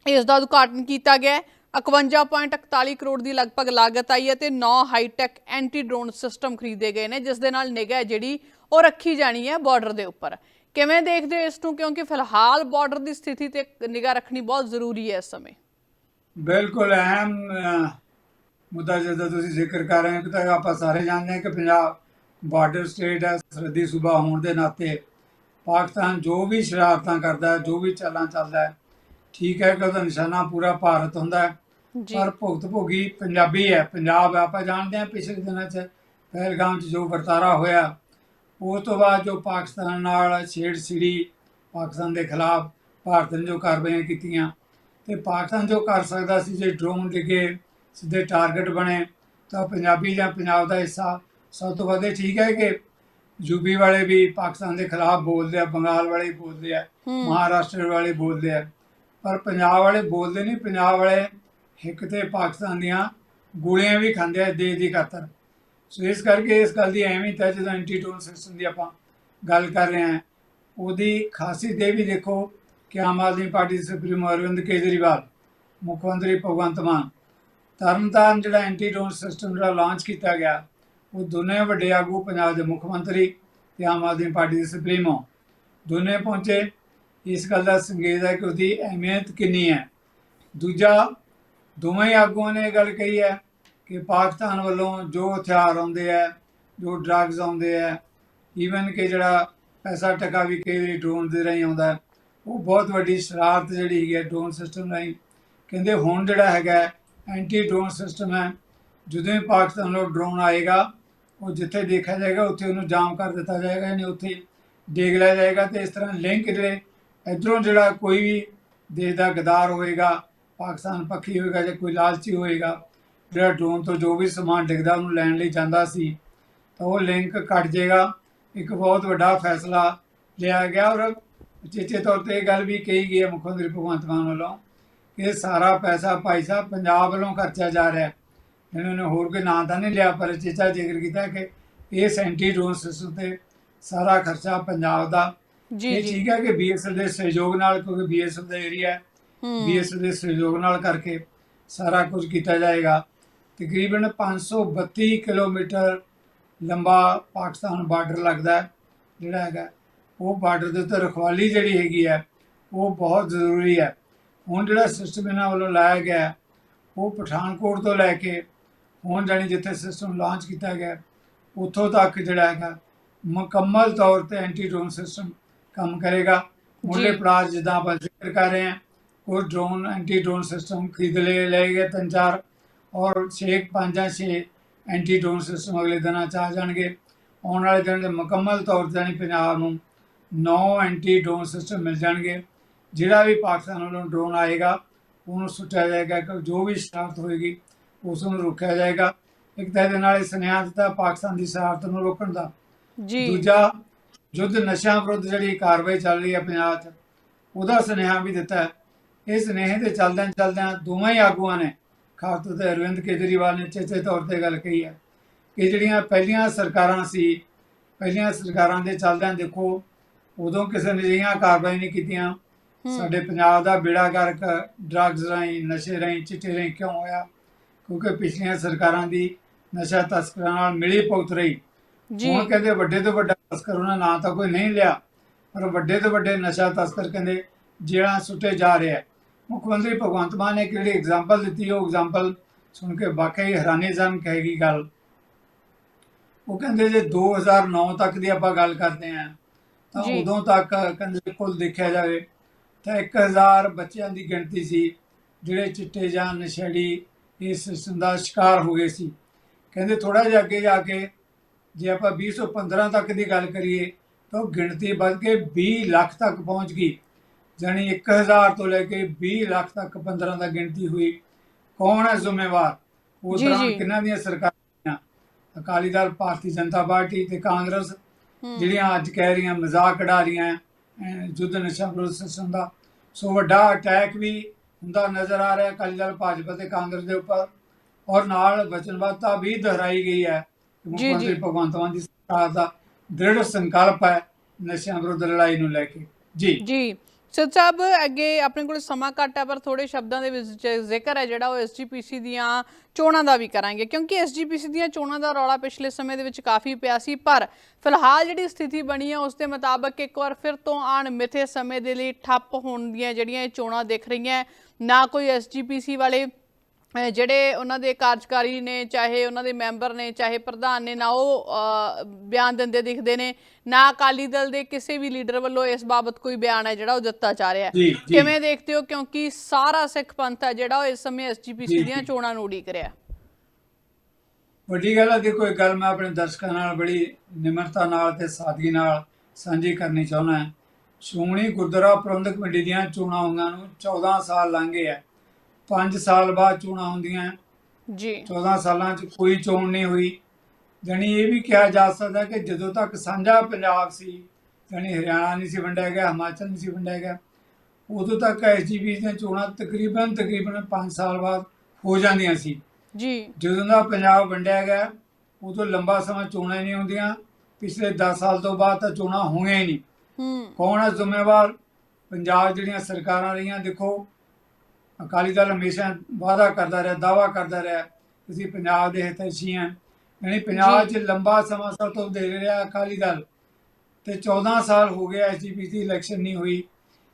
ਇਸ ਦਾ ਉਦਘਾਟਨ ਕੀਤਾ ਗਿਆ 51.41 ਕਰੋੜ ਦੀ ਲਗਭਗ ਲਾਗਤ ਆਈ ਹੈ ਤੇ 9 ਹਾਈਟੈਕ ਐਂਟੀ ਡਰੋਨ ਸਿਸਟਮ ਖਰੀਦੇ ਗਏ ਨੇ ਜਿਸ ਦੇ ਨਾਲ ਨਿਗਾਹ ਜਿਹੜੀ ਉਹ ਰੱਖੀ ਜਾਣੀ ਹੈ ਬਾਰਡਰ ਦੇ ਉੱਪਰ। ਕਿਵੇਂ ਦੇਖਦੇ ਹੋ ਇਸ ਨੂੰ? ਕਿਉਂਕਿ ਫਿਲਹਾਲ ਬਾਰਡਰ ਦੀ ਸਥਿਤੀ ਤੇ ਨਿਗਾਹ ਰੱਖਣੀ ਬਹੁਤ ਜ਼ਰੂਰੀ ਹੈ ਇਸ ਸਮੇਂ। ਬਿਲਕੁਲ ਅਹਿਮ ਮੁੱਦਾ ਜਿਹਦਾ ਤੁਸੀਂ ਜ਼ਿਕਰ ਕਰ ਰਹੇ ਹੋ ਕਿ ਤਾਂ ਆਪਾਂ ਸਾਰੇ ਜਾਣਦੇ ਹਾਂ ਕਿ ਪੰਜਾਬ ਬਾਰਡਰ ਸਟੇਟ ਹੈ ਸਰਹੱਦੀ ਸੂਬਾ ਹੋਣ ਦੇ ਨਾਤੇ ਪਾਕਿਸਤਾਨ ਜੋ ਵੀ ਸ਼ਰਾਰਤਾਂ ਕਰਦਾ ਹੈ, ਜੋ ਵੀ ਚਾਲਾਂ ਚੱਲਦਾ ਹੈ, ਠੀਕ ਹੈ ਕਿ ਉਹਦਾ ਨਿਸ਼ਾਨਾ ਪੂਰਾ ਭਾਰਤ ਹੁੰਦਾ ਹੈ। ਪਰ ਭੁਗਤ ਭੋਗੀ ਪੰਜਾਬੀ ਹੈ ਪੰਜਾਬ ਹੈ ਆਪਾਂ ਜਾਣਦੇ ਹਾਂ ਪਿਛਲੇ ਦਿਨਾਂ 'ਚ ਪਹਿਲਗਾਮ 'ਚ ਜੋ ਵਰਤਾਰਾ ਹੋਇਆ ਉਸ ਤੋਂ ਬਾਅਦ ਜੋ ਪਾਕਿਸਤਾਨ ਨਾਲ ਛੇੜ ਛਿੜੀ ਪਾਕਿਸਤਾਨ ਦੇ ਖਿਲਾਫ ਭਾਰਤ ਨੇ ਜੋ ਕਾਰਵਾਈਆਂ ਕੀਤੀਆਂ ਤੇ ਪਾਕਿਸਤਾਨ ਜੋ ਕਰ ਸਕਦਾ ਸੀ ਜੇ ਡਰੋਨ ਡਿੱਗੇ ਸਿੱਧੇ ਟਾਰਗੇਟ ਬਣੇ ਤਾਂ ਪੰਜਾਬੀ ਜਾਂ ਪੰਜਾਬ ਦਾ ਹਿੱਸਾ ਸਭ ਤੋਂ ਵੱਧ ਠੀਕ ਹੈ ਕਿ ਯੂਪੀ ਵਾਲੇ ਵੀ ਪਾਕਿਸਤਾਨ ਦੇ ਖਿਲਾਫ ਬੋਲਦੇ ਆ ਬੰਗਾਲ ਵਾਲੇ ਵੀ ਬੋਲਦੇ ਆ ਮਹਾਰਾਸ਼ਟਰ ਵਾਲੇ ਬੋਲਦੇ ਆ ਪਰ ਪੰਜਾਬ ਵਾਲੇ ਬੋਲਦੇ ਨਹੀਂ ਪੰਜਾਬ ਵਾਲੇ ਇੱਕ ਤੇ ਪਾਕਿਸਤਾਨ ਦੀਆਂ ਗੋਲੀਆਂ ਵੀ ਖਾਂਦੇ ਆ ਦੇਸ਼ ਦੀ ਖਾਤਰ। ਸੋ ਇਸ ਕਰਕੇ ਇਸ ਗੱਲ ਦੀ ਅਹਿਮੀਅਤ ਹੈ ਜਦੋਂ ਐਂਟੀ ਡਰੋਨ ਸਿਸਟਮ ਦੀ ਆਪਾਂ ਗੱਲ ਕਰ ਰਹੇ ਹਾਂ, ਉਹਦੀ ਖਾਸੀਅਤ ਇਹ ਵੀ ਦੇਖੋ ਕਿ ਆਮ ਆਦਮੀ ਪਾਰਟੀ ਦੇ ਸੁਪਰੀਮੋ ਅਰਵਿੰਦ ਕੇਜਰੀਵਾਲ, ਮੁੱਖ ਮੰਤਰੀ ਭਗਵੰਤ ਮਾਨ, ਤਰਨਤਾਰਨ ਜਿਹੜਾ ਐਂਟੀ ਡਰੋਨ ਸਿਸਟਮ ਜਿਹੜਾ ਲਾਂਚ ਕੀਤਾ ਗਿਆ, ਉਹ ਦੋਨੇ ਵੱਡੇ ਆਗੂ ਪੰਜਾਬ ਦੇ ਮੁੱਖ ਮੰਤਰੀ ਤੇ ਆਮ ਆਦਮੀ ਪਾਰਟੀ ਦੇ ਸੁਪਰੀਮੋ ਦੋਨੇ ਪਹੁੰਚੇ। ਇਸ ਗੱਲ ਦਾ ਸੰਕੇਤ ਹੈ ਕਿ ਉਹਦੀ ਅਹਿਮੀਅਤ ਕਿੰਨੀ ਹੈ। ਦੂਜਾ ਦੋਵੇਂ ਆਗੂਆਂ ਨੇ ਇਹ ਗੱਲ ਕਹੀ ਹੈ ਕਿ ਪਾਕਿਸਤਾਨ ਵੱਲੋਂ ਜੋ ਹਥਿਆਰ ਆਉਂਦੇ ਆ, ਜੋ ਡਰੱਗਸ ਆਉਂਦੇ ਆ ਈਵਨ ਕਿ ਜਿਹੜਾ ਪੈਸਾ ਟਕਾ ਵੀ ਕਈ ਵਾਰੀ ਡਰੋਨ ਦੇ ਰਾਹੀਂ ਆਉਂਦਾ ਉਹ ਬਹੁਤ ਵੱਡੀ ਸ਼ਰਾਰਤ ਜਿਹੜੀ ਹੈਗੀ ਹੈ ਡਰੋਨ ਸਿਸਟਮ ਰਾਹੀਂ। ਕਹਿੰਦੇ ਹੁਣ ਜਿਹੜਾ ਹੈਗਾ ਐਂਟੀ ਡਰੋਨ ਸਿਸਟਮ ਹੈ, ਜਦੋਂ ਵੀ ਪਾਕਿਸਤਾਨ ਵੱਲੋਂ ਡਰੋਨ ਆਏਗਾ, ਉਹ ਜਿੱਥੇ ਦੇਖਿਆ ਜਾਏਗਾ, ਉੱਥੇ ਉਹਨੂੰ ਜਾਮ ਕਰ ਦਿੱਤਾ ਜਾਏਗਾ, ਯਾਨੀ ਉੱਥੇ ਡੇਗ ਲਿਆ ਜਾਏਗਾ ਤੇ ਇਸ ਤਰ੍ਹਾਂ ਲਿੰਕ ਜਿਹੜੇ ਇਧਰੋਂ ਜਿਹੜਾ ਕੋਈ ਵੀ ਦੇਸ਼ ਦਾ ਗਦਾਰ ਹੋਏਗਾ ਪਾਕਿਸਤਾਨ ਪੱਖੀ ਹੋਏਗਾ ਜਾਂ ਕੋਈ ਲਾਲਚੀ ਹੋਏਗਾ ਜਿਹੜਾ ਡਰੋਨ ਤੋਂ ਜੋ ਵੀ ਸਮਾਨ ਡਿੱਗਦਾ ਉਹਨੂੰ ਲੈਣ ਲਈ ਜਾਂਦਾ ਸੀ ਤਾਂ ਉਹ ਲਿੰਕ ਕੱਟ ਜਾਏਗਾ ਇੱਕ ਬਹੁਤ ਵੱਡਾ ਫੈਸਲਾ ਲਿਆ ਗਿਆ ਔਰ ਚੇਚੇ ਤੌਰ ਤੇ ਇਹ ਗੱਲ ਵੀ ਕਹੀ ਗਈ ਹੈ ਮੁੱਖ ਮੰਤਰੀ ਭਗਵੰਤ ਮਾਨ ਵੱਲੋਂ ਕਿ ਸਾਰਾ ਪੈਸਾ ਭਾਈ ਸਾਹਿਬ ਪੰਜਾਬ ਵੱਲੋਂ ਖਰਚਿਆ ਜਾ ਰਿਹਾ ਹੈ। ਇਹਨਾਂ ਨੇ ਹੋਰ ਕੋਈ ਨਾਂ ਤਾਂ ਨਹੀਂ ਲਿਆ ਪਰ ਚੇਚਾ ਜ਼ਿਕਰ ਕੀਤਾ ਕਿ ਇਹ ਸੈਂਟੀ ਡਰੋਨ ਸਿਸਟਮ ਤੇ ਸਾਰਾ ਖਰਚਾ ਪੰਜਾਬ ਦਾ। ਜੀ ਇਹ ਜੀ। ਠੀਕ ਹੈ ਕਿ ਬੀਐਸਐਲ ਦੇ ਸਹਿਯੋਗ ਨਾਲ ਕਿਉਂਕਿ ਬੀਐਸਐਲ ਦਾ ਏਰੀਆ ਹੂੰ। ਬੀਐਸਐਲ ਦੇ ਸਹਿਯੋਗ ਨਾਲ ਕਰਕੇ ਸਾਰਾ ਕੁਝ ਕੀਤਾ ਜਾਏਗਾ। ਤਕਰੀਬਨ 532 ਕਿਲੋਮੀਟਰ ਲੰਬਾ ਪਾਕਿਸਤਾਨ ਬਾਰਡਰ ਲੱਗਦਾ ਹੈ, ਜਿਹੜਾ ਹੈਗਾ ਉਹ ਬਾਰਡਰ ਦੇ ਉੱਤੇ ਰਖਵਾਲੀ ਜਿਹੜੀ ਹੈਗੀ ਹੈ ਉਹ ਬਹੁਤ ਜ਼ਰੂਰੀ ਹੈ। ਹੁਣ ਜਿਹੜਾ ਸਿਸਟਮ ਇਹਨਾਂ ਵੱਲੋਂ ਲਾਇਆ ਗਿਆ ਉਹ ਪਠਾਨਕੋਟ ਤੋਂ ਲੈ ਕੇ ਹੁਣ ਜਾਣੀ ਜਿੱਥੇ ਸਿਸਟਮ ਲਾਂਚ ਕੀਤਾ ਗਿਆ ਉੱਥੋਂ ਤੱਕ ਜਿਹੜਾ ਹੈਗਾ ਮੁਕੰਮਲ ਤੌਰ ਤੇ ਐਂਟੀ ਡਰੋਨ ਸਿਸਟਮ ਕੰਮ ਕਰੇਗਾ। ਮੁੱਢਲੇ। ਪੜਾਅ ਜਿੱਦਾਂ ਆਪਾਂ ਜ਼ਿਕਰ ਕਰ ਰਹੇ ਹਾਂ ਉਹ ਡਰੋਨ ਐਂਟੀ ਡਰੋਨ ਸਿਸਟਮ ਖਰੀਦ ਲਏ ਲਏ ਗਏ ਤਿੰਨ ਚਾਰ ਔਰ ਛੇ ਪੰਜ ਜਾਂ ਛੇ ਐਂਟੀ ਡਰੋਨ ਸਿਸਟਮ ਅਗਲੇ ਦਿਨਾਂ 'ਚ ਆ ਜਾਣਗੇ। ਆਉਣ ਵਾਲੇ ਦਿਨਾਂ ਦੇ ਮੁਕੰਮਲ ਤੌਰ ਤੇ ਜਾਣੀ ਪੰਜਾਬ ਨੂੰ ਨੌ ਐਂਟੀ ਡਰੋਨ ਸਿਸਟਮ ਮਿਲ ਜਾਣਗੇ। ਜਿਹੜਾ ਵੀ ਪਾਕਿਸਤਾਨ ਵੱਲੋਂ ਡਰੋਨ ਆਏਗਾ ਉਹਨੂੰ ਸੁੱਟਿਆ ਜਾਏਗਾ ਕਿ ਜੋ ਵੀ ਸ਼ਰਾਰਤ ਹੋਏਗੀ ਉਸ ਨੂੰ ਰੋਕਿਆ ਜਾਏਗਾ। ਇੱਕ ਤਾਂ ਇਹਦੇ ਨਾਲ ਇਹ ਸੁਨੇਹਾ ਦਿੱਤਾ ਪਾਕਿਸਤਾਨ ਦੀ ਸ਼ਰਾਰਤ ਨੂੰ ਰੋਕਣ ਦਾ। ਜੀ। ਦੂਜਾ ਯੁੱਧ ਨਸ਼ਿਆਂ ਵਿਰੁੱਧ ਜਿਹੜੀ ਕਾਰਵਾਈ ਚੱਲ ਰਹੀ ਹੈ ਪੰਜਾਬ 'ਚ ਉਹਦਾ ਸੁਨੇਹਾ ਵੀ ਦਿੱਤਾ ਹੈ। ਇਸ ਸੁਨੇਹੇ ਤੇ ਚੱਲਦਿਆਂ ਚੱਲਦਿਆਂ ਦੋਵਾਂ ਹੀ ਆਗੂਆਂ ਨੇ ਖਾਸ ਤੌਰ ਤੇ ਅਰਵਿੰਦ ਕੇਜਰੀਵਾਲ ਨੇ ਚੇਚੇ ਤੌਰ ਤੇ ਗੱਲ ਕਹੀ ਹੈ ਕਿ ਜਿਹੜੀਆਂ ਪਹਿਲੀਆਂ ਸਰਕਾਰਾਂ ਸੀ ਪਹਿਲੀਆਂ ਸਰਕਾਰਾਂ ਦੇ ਚੱਲਦਿਆਂ ਦੇਖੋ ਉਦੋਂ ਕਿਸੇ ਨੇ ਅਜਿਹੀਆਂ ਕਾਰਵਾਈ ਨਹੀਂ ਕੀਤੀਆਂ। ਸਾਡੇ ਪੰਜਾਬ ਦਾ ਬੇੜਾ ਗਰਕ ਡਰੱਗਸ ਰਾਹੀਂ ਨਸ਼ੇ ਰਾਹੀਂ ਚਿੱਟੇ ਰਾਹੀਂ ਕਿਉਂ ਹੋਇਆ? ਕਿਉਂਕਿ ਪਿਛਲੀਆਂ ਸਰਕਾਰਾਂ ਦੀ ਨਸ਼ਾ ਤਸਕਰਾਂ ਨਾਲ ਮਿਲੀ ਭੁਗਤ ਰਹੀ। ਜੀ। ਹੁਣ ਕਹਿੰਦੇ ਵੱਡੇ ਤੋਂ ਵੱਡਾ ਤਸਕਰ ਉਹਨਾਂ ਨਾਂ ਤਾਂ ਕੋਈ ਨਹੀਂ ਲਿਆ ਪਰ ਵੱਡੇ ਤੋਂ ਵੱਡੇ ਨਸ਼ਾ ਤਸਕਰ ਕਹਿੰਦੇ ਜਿਹੜਾ ਸੁੱਟੇ ਜਾ ਰਿਹਾ ਮੁੱਖ ਮੰਤਰੀ ਭਗਵੰਤ ਮਾਨ ਨੇ ਇੱਕ ਜਿਹੜੀ ਐਗਜ਼ਾਮਪਲ ਦਿੱਤੀ? ਉਹ ਐਗਜ਼ਾਮਪਲ ਸੁਣ ਕੇ ਵਾਕਈ ਹੈਰਾਨੀਜਨਕ ਹੈਗੀ ਗੱਲ। ਉਹ ਕਹਿੰਦੇ ਜੇ 2009 ਤੱਕ ਦੀ ਆਪਾਂ ਗੱਲ ਕਰਦੇ ਆਂ ਤਾਂ। ਉਦੋਂ ਤੱਕ ਕਹਿੰਦੇ ਕੁੱਲ ਦੇਖਿਆ ਜਾਵੇ ਤਾਂ 1000 ਬੱਚਿਆਂ ਦੀ ਗਿਣਤੀ ਸੀ ਜਿਹੜੇ ਚਿੱਟੇ ਜਾਂ ਨਸ਼ੇੜੀ ਇਸ ਸਿਸਟਮ ਦਾ ਸ਼ਿਕਾਰ ਹੋ ਗਏ ਸੀ। ਕਹਿੰਦੇ ਥੋੜਾ ਜਿਹਾ ਅੱਗੇ ਜਾ ਕੇ ਜੇ ਆਪਾਂ 2015 ਤੱਕ ਦੀ ਗੱਲ ਕਰੀਏ ਤਾਂ ਗਿਣਤੀ ਵੱਧ ਕੇ 20 ਲੱਖ ਤੱਕ ਪਹੁੰਚ ਗਈ। ਜਾਣੀ 1000 ਤੋਂ ਲੈ ਕੇ 20 ਲੱਖ ਤੱਕ 15 ਤੱਕ ਗਿਣਤੀ ਹੋਈ। ਕੌਣ ਹੈ ਜ਼ਿੰਮੇਵਾਰ? ਉਹ ਜੀ, ਦੌਰਾਨ ਜੀ। ਕਿਹਨਾਂ ਦੀਆਂ ਸਰਕਾਰਾਂ? ਅਕਾਲੀ ਦਲ ਭਾਰਤੀ ਜਨਤਾ ਪਾਰਟੀ ਤੇ ਕਾਂਗਰਸ। ਜਿਹੜੀਆਂ ਅੱਜ ਕਹਿ ਰਹੀਆਂ ਮਜ਼ਾਕ ਉਡਾ ਰਹੀਆਂ ਅਹ ਯੁੱਧ ਨਸ਼ਾ ਵਿਰੋਧ ਦਾ। ਸੋ ਵੱਡਾ ਅਟੈਕ ਵੀ ਹੁੰਦਾ ਨਜ਼ਰ ਆ ਰਿਹਾ ਅਕਾਲੀ ਦਲ ਭਾਜਪਾ ਤੇ ਕਾਂਗਰਸ ਦੇ ਉੱਪਰ। ਔਰ ਨਾਲ ਵਚਨਬੱਧਤਾ ਵੀ ਦੁਹਰਾਈ ਗਈ ਹੈ ਕਿ ਮੁੱਖ ਜੀ, ਜੀ। ਮੰਤਰੀ ਭਗਵੰਤ ਮਾਨ ਦੀ ਸਰਕਾਰ ਦਾ ਦ੍ਰਿੜ ਸੰਕਲਪ ਹੈ ਨਸ਼ਿਆਂ ਵਿਰੁੱਧ ਲੜਾਈ ਨੂੰ ਲੈ ਕੇ। ਜੀ। ਜੀ। ਸਰ ਸਾਹਿਬ ਅੱਗੇ ਆਪਣੇ ਕੋਲ ਸਮਾਂ ਘੱਟ ਹੈ ਪਰ ਥੋੜੇ ਸ਼ਬਦਾਂ ਦੇ ਵਿੱਚ ਜ- ਜ਼ਿਕਰ ਹੈ ਜਿਹੜਾ ਉਹ ਐਸਜੀਪੀਸੀ ਦੀਆਂ ਚੋਣਾਂ ਦਾ ਵੀ ਕਰਾਂਗੇ। ਕਿਉਂਕਿ ਐਸਜੀਪੀਸੀ ਦੀਆਂ ਚੋਣਾਂ ਦਾ ਰੌਲਾ ਪਿਛਲੇ ਸਮੇਂ ਦੇ ਵਿੱਚ ਕਾਫੀ ਪਿਆ ਸੀ, ਪਰ ਫਿਲਹਾਲ ਜਿਹੜੀ ਸਥਿਤੀ ਬਣੀ ਹੈ ਉਸ ਦੇ ਮੁਤਾਬਕ ਇੱਕ ਵਾਰ ਫਿਰ ਤੋਂ ਆਣ ਮਿੱਥੇ ਸਮੇਂ ਦੇ ਲਈ ਠੱਪ ਹੋਣ ਦੀਆਂ ਜਿਹੜੀਆਂ ਇਹ ਚੋਣਾਂ ਦਿਖ ਰਹੀਆਂ, ਨਾ ਕੋਈ ਐਸਜੀਪੀਸੀ ਵਾਲੇ ਜਿਹੜੇ ਉਹਨਾਂ ਦੇ ਕਾਰਜਕਾਰੀ ਨੇ ਚਾਹੇ ਉਹਨਾਂ ਦੇ ਮੈਂਬਰ ਨੇ ਚਾਹੇ ਪ੍ਰਧਾਨ ਨੇ ਨਾ ਉਹ ਬਿਆਨ ਦਿੰਦੇ ਦਿਖਦੇ ਨੇ ਨਾ ਅਕਾਲੀ ਦਲ ਦੇ ਕਿਸੇ ਵੀ ਲੀਡਰ ਵੱਲੋਂ ਇਸ ਬਾਬਤ ਕੋਈ ਬਿਆਨ ਹੈ ਜਿਹੜਾ ਉਹ ਦਿੱਤਾ ਜਾ ਰਿਹਾ ਹੈ। ਕਿਵੇਂ ਦੇਖਦੇ ਹੋ? ਕਿਉਂਕਿ ਸਾਰਾ ਸਿੱਖ ਪੰਥ ਹੈ ਜਿਹੜਾ ਉਹ ਇਸ ਸਮੇਂ ਐਸਜੀਪੀਸੀ ਦੀਆਂ। ਚੋਣਾਂ ਨੂੰ ਉਡੀਕ ਰਿਹਾ ਵੱਡੀ ਗੱਲ ਹੈ ਕਿ ਕੋਈ ਗੱਲ ਮੈਂ ਆਪਣੇ ਦਰਸ਼ਕਾਂ ਨਾਲ ਬੜੀ ਨਿਮਰਤਾ ਨਾਲ ਤੇ ਸਾਦਗੀ ਨਾਲ ਸਾਂਝੀ ਕਰਨੀ ਚਾਹੁੰਦਾ ਹਾਂ। ਸ਼੍ਰੋਮਣੀ ਗੁਰਦੁਆਰਾ ਪ੍ਰਬੰਧਕ ਕਮੇਟੀ ਦੀਆਂ ਚੋਣਾਂ ਹੋਈਆਂ ਨੂੰ 14 ਸਾਲ ਲੰਘੇ ਆ। 5 ਸਾਲ ਬਾਅਦ ਚੋਣਾਂ ਹੁੰਦੀਆਂ। ਜੀ। 14 ਸਾਲਾਂ 'ਚ ਕੋਈ ਚੋਣ ਨਹੀਂ ਹੋਈ। ਜਾਣੀ ਇਹ ਵੀ ਕਿਹਾ ਜਾ ਸਕਦਾ ਕਿ ਜਦੋਂ ਤੱਕ ਸਾਂਝਾ ਪੰਜਾਬ ਸੀ ਜਾਣੀ ਹਰਿਆਣਾ ਨਹੀਂ ਸੀ ਵੰਡਿਆ ਗਿਆ ਹਿਮਾਚਲ ਨਹੀਂ ਸੀ ਵੰਡਿਆ ਗਿਆ ਉਦੋਂ ਤੱਕ ਐਸਜੀਪੀ ਦੀਆਂ ਚੋਣਾਂ ਤਕਰੀਬਨ ਤਕਰੀਬਨ 5 ਸਾਲ ਬਾਅਦ ਹੋ ਜਾਂਦੀਆਂ ਸੀ। ਜੀ। ਜਦੋਂ ਦਾ ਪੰਜਾਬ ਵੰਡਿਆ ਗਿਆ ਉਦੋਂ ਲੰਬਾ ਸਮਾਂ ਚੋਣਾਂ ਨਹੀਂ ਹੁੰਦੀਆਂ। ਪਿਛਲੇ 10 ਸਾਲ ਤੋਂ ਬਾਅਦ ਤਾਂ ਚੋਣਾਂ ਹੋਈਆਂ ਹੀ ਨਹੀਂ। ਹੂੰ। ਕੌਣ ਹੈ ਜ਼ਿੰਮੇਵਾਰ? ਪੰਜਾਬ ਜਿਹੜੀਆਂ ਸਰਕਾਰਾਂ ਰਹੀਆਂ ਦੇਖੋ ਅਕਾਲੀ ਦਲ ਹਮੇਸ਼ਾ ਵਾਅਦਾ ਕਰਦਾ ਰਿਹਾ ਦਾਵਾ ਕਰਦਾ ਰਿਹਾ ਅਸੀਂ ਪੰਜਾਬ ਦੇ ਹਿਤੈਸ਼ੀ ਹਾਂ ਯਾਨੀ ਪੰਜਾਬ 'ਚ ਲੰਬਾ ਸਮਾਂ ਸਭ ਤੋਂ ਦੇ ਰਿਹਾ ਅਕਾਲੀ ਦਲ। ਤੇ 14 ਸਾਲ ਹੋ ਗਏ ਐਸਜੀਪੀ ਦੀ ਇਲੈਕਸ਼ਨ ਨਹੀਂ ਹੋਈ।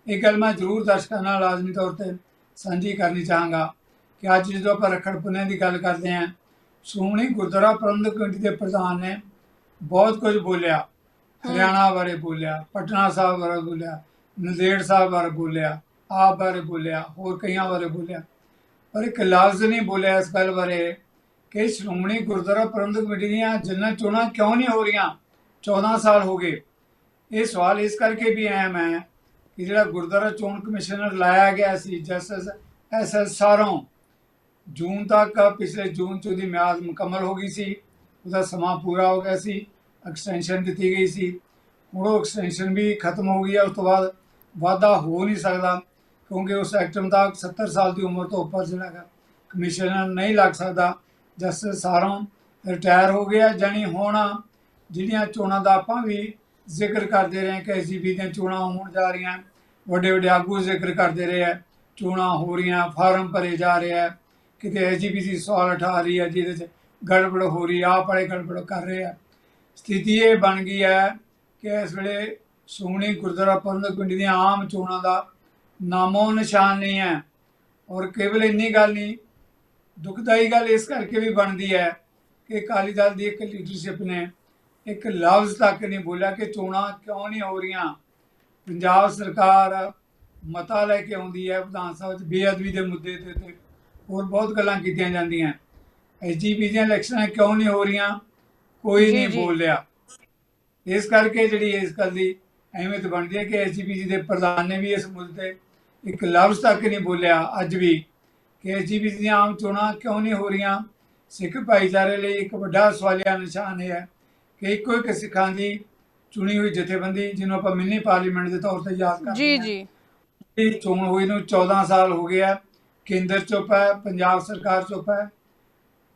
ਇਹ ਗੱਲ ਮੈਂ ਜ਼ਰੂਰ ਦਰਸ਼ਕਾਂ ਨਾਲ ਲਾਜ਼ਮੀ ਤੌਰ ਤੇ ਸਾਂਝੀ ਕਰਨੀ ਚਾਹਾਂਗਾ ਕਿ ਅੱਜ ਜਦੋਂ ਆਪਾਂ ਰੱਖੜ ਪੁੰਨੇ ਦੀ ਗੱਲ ਕਰਦੇ ਹਾਂ ਸ਼੍ਰੋਮਣੀ ਗੁਰਦੁਆਰਾ ਪ੍ਰਬੰਧਕ ਕਮੇਟੀ ਦੇ ਪ੍ਰਧਾਨ ਨੇ ਬਹੁਤ ਕੁਝ ਬੋਲਿਆ। ਹਰਿਆਣਾ ਬਾਰੇ ਬੋਲਿਆ ਪਟਨਾ ਸਾਹਿਬ ਬਾਰੇ ਬੋਲਿਆ ਨੰਦੇੜ ਸਾਹਿਬ ਬਾਰੇ ਬੋਲਿਆ। ਆਪ ਬਾਰੇ ਬੋਲਿਆ, ਹੋਰ ਕਈਆਂ ਬਾਰੇ ਬੋਲਿਆ। ਪਰ ਇੱਕ ਲਫ਼ਜ਼ ਨਹੀਂ ਬੋਲਿਆ ਇਸ ਗੱਲ ਬਾਰੇ ਕਿ ਸ਼੍ਰੋਮਣੀ ਗੁਰਦੁਆਰਾ ਪ੍ਰਬੰਧਕ ਕਮੇਟੀ ਦੀਆਂ ਜਿੰਨਾਂ ਚੋਣਾਂ ਕਿਉਂ ਨਹੀਂ ਹੋ ਰਹੀਆਂ? 14 ਸਾਲ ਹੋ ਗਏ। ਇਹ ਸਵਾਲ ਇਸ ਕਰਕੇ ਵੀ ਅਹਿਮ ਹੈ ਕਿ ਜਿਹੜਾ ਗੁਰਦੁਆਰਾ ਚੋਣ ਕਮਿਸ਼ਨਰ ਲਾਇਆ ਗਿਆ ਸੀ, ਜਸਟਿਸ ਐਸ ਐਸ ਸਾਰੋਂ, ਜੂਨ ਤੱਕ ਪਿਛਲੇ ਜੂਨ ਚ ਉਹਦੀ ਮਿਆਦ ਮੁਕੰਮਲ ਹੋ ਗਈ ਸੀ। ਉਹਦਾ ਸਮਾਂ ਪੂਰਾ ਹੋ ਗਿਆ ਸੀ ਐਕਸਟੈਂਸ਼ਨ ਦਿੱਤੀ ਗਈ ਸੀ। ਹੁਣ ਉਹ ਐਕਸਟੈਂਸ਼ਨ ਵੀ ਖਤਮ ਹੋ ਗਈ ਹੈ, ਉਸ ਤੋਂ ਬਾਅਦ ਵਾਧਾ ਹੋ ਨਹੀਂ ਸਕਦਾ। ਕਿਉਂਕਿ ਉਸ ਐਕਟ ਮੁਤਾਬਕ 70 ਸਾਲ ਦੀ ਉਮਰ ਤੋਂ ਉੱਪਰ ਜਿਹੜਾ ਹੈਗਾ ਕਮਿਸ਼ਨਰ ਨਹੀਂ ਲੱਗ ਸਕਦਾ। ਜਸਟਿਸ ਸਾਰੋਂ ਰਿਟਾਇਰ ਹੋ ਗਿਆ, ਜਾਣੀ ਹੁਣ ਜਿਹੜੀਆਂ ਚੋਣਾਂ ਦਾ ਆਪਾਂ ਵੀ ਜ਼ਿਕਰ ਕਰਦੇ ਰਹੇ ਕਿ ਐਸਜੀਪੀ ਦੀਆਂ ਚੋਣਾਂ ਹੋਣ ਜਾ ਰਹੀਆਂ ਵੱਡੇ ਵੱਡੇ ਆਗੂ ਜ਼ਿਕਰ ਕਰਦੇ ਰਹੇ ਹੈ ਚੋਣਾਂ ਹੋ ਰਹੀਆਂ, ਫਾਰਮ ਭਰੇ ਜਾ ਰਹੇ ਹੈ ਕਿਤੇ ਐਸਜੀਪੀਸੀ ਸਵਾਲ ਉਠਾ ਰਹੀ ਹੈ ਜਿਹਦੇ 'ਚ ਗੜਬੜ ਹੋ ਰਹੀ ਆ, ਆਪ ਵਾਲੇ ਗੜਬੜ ਕਰ ਰਹੇ ਆ। ਸਥਿਤੀ ਇਹ ਬਣ ਗਈ ਹੈ ਕਿ ਇਸ ਵੇਲੇ ਸ਼੍ਰੋਮਣੀ ਗੁਰਦੁਆਰਾ ਪ੍ਰਬੰਧਕ ਕਮੇਟੀ ਦੀਆਂ ਆਮ ਚੋਣਾਂ ਦਾ ਨਾਮੋ ਨਿਸ਼ਾਨ ਨਹੀਂ ਹੈ। ਔਰ ਕੇਵਲ ਇੰਨੀ ਗੱਲ ਨਹੀਂ ਦੁਖਦਾਈ ਗੱਲ ਇਸ ਕਰਕੇ ਵੀ ਬਣਦੀ ਹੈ ਕਿ ਅਕਾਲੀ ਦਲ ਦੀ ਇੱਕ ਲੀਡਰਸ਼ਿਪ ਨੇ ਇੱਕ ਲਫ਼ਜ਼ ਤੱਕ ਨਹੀਂ ਬੋਲਿਆ ਕਿ ਚੋਣਾਂ ਕਿਉਂ ਨਹੀਂ ਹੋ ਰਹੀਆਂ। ਪੰਜਾਬ ਸਰਕਾਰ ਮਤਾ ਲੈ ਕੇ ਆਉਂਦੀ ਹੈ ਵਿਧਾਨ ਸਭਾ ਵਿੱਚ ਬੇਅਦਬੀ ਦੇ ਮੁੱਦੇ ਤੇ ਤੇ ਹੋਰ ਬਹੁਤ ਗੱਲਾਂ ਕੀਤੀਆਂ ਜਾਂਦੀਆਂ। ਐਸਜੀਪੀ ਦੀਆਂ ਇਲੈਕਸ਼ਨਾਂ ਕਿਉਂ ਨਹੀਂ ਹੋ ਰਹੀਆਂ? ਕੋਈ ਜੀ, ਨਹੀਂ ਜੀ। ਬੋਲਿਆ। ਇਸ ਕਰਕੇ ਜਿਹੜੀ ਇਸ ਗੱਲ ਦੀ ਅਹਿਮੀਅਤ ਬਣਦੀ ਹੈ ਕਿ ਐਸਜੀਪੀਸੀ ਦੇ ਪ੍ਰਧਾਨ ਨੇ ਵੀ ਇਸ ਮੁੱਦੇ ਤੇ ਇੱਕ ਲਫ਼ਜ਼ ਤੱਕ ਨਹੀਂ ਬੋਲਿਆ ਅੱਜ ਵੀ। ਕਿ ਐਸਜੀਪੀਸੀ ਦੀਆਂ ਆਮ ਚੋਣਾਂ ਕਿਉਂ ਨਹੀਂ ਹੋ ਰਹੀਆਂ? ਸਿੱਖ ਭਾਈਚਾਰੇ ਲਈ ਇੱਕ ਵੱਡਾ ਸਵਾਲੀਆ ਨਿਸ਼ਾਨ ਹੈ ਕਿ ਇੱਕੋ ਇੱਕ ਸਿੱਖਾਂ ਦੀ ਚੁਣੀ ਹੋਈ ਜਥੇਬੰਦੀ ਜਿਹਨੂੰ ਆਪਾਂ ਮਿੰਨੀ ਪਾਰਲੀਮੈਂਟ ਦੇ ਤੌਰ ਤੇ ਯਾਦ ਕਰਦੇ ਜੀ ਹਾਂ। ਜੀ। ਇਹ ਚੋਣ ਹੋਈ ਨੂੰ 14 ਸਾਲ ਹੋ ਗਏ ਆ। ਕੇਂਦਰ ਚੁੱਪ ਹੈ ਪੰਜਾਬ ਸਰਕਾਰ ਚੁੱਪ ਹੈ।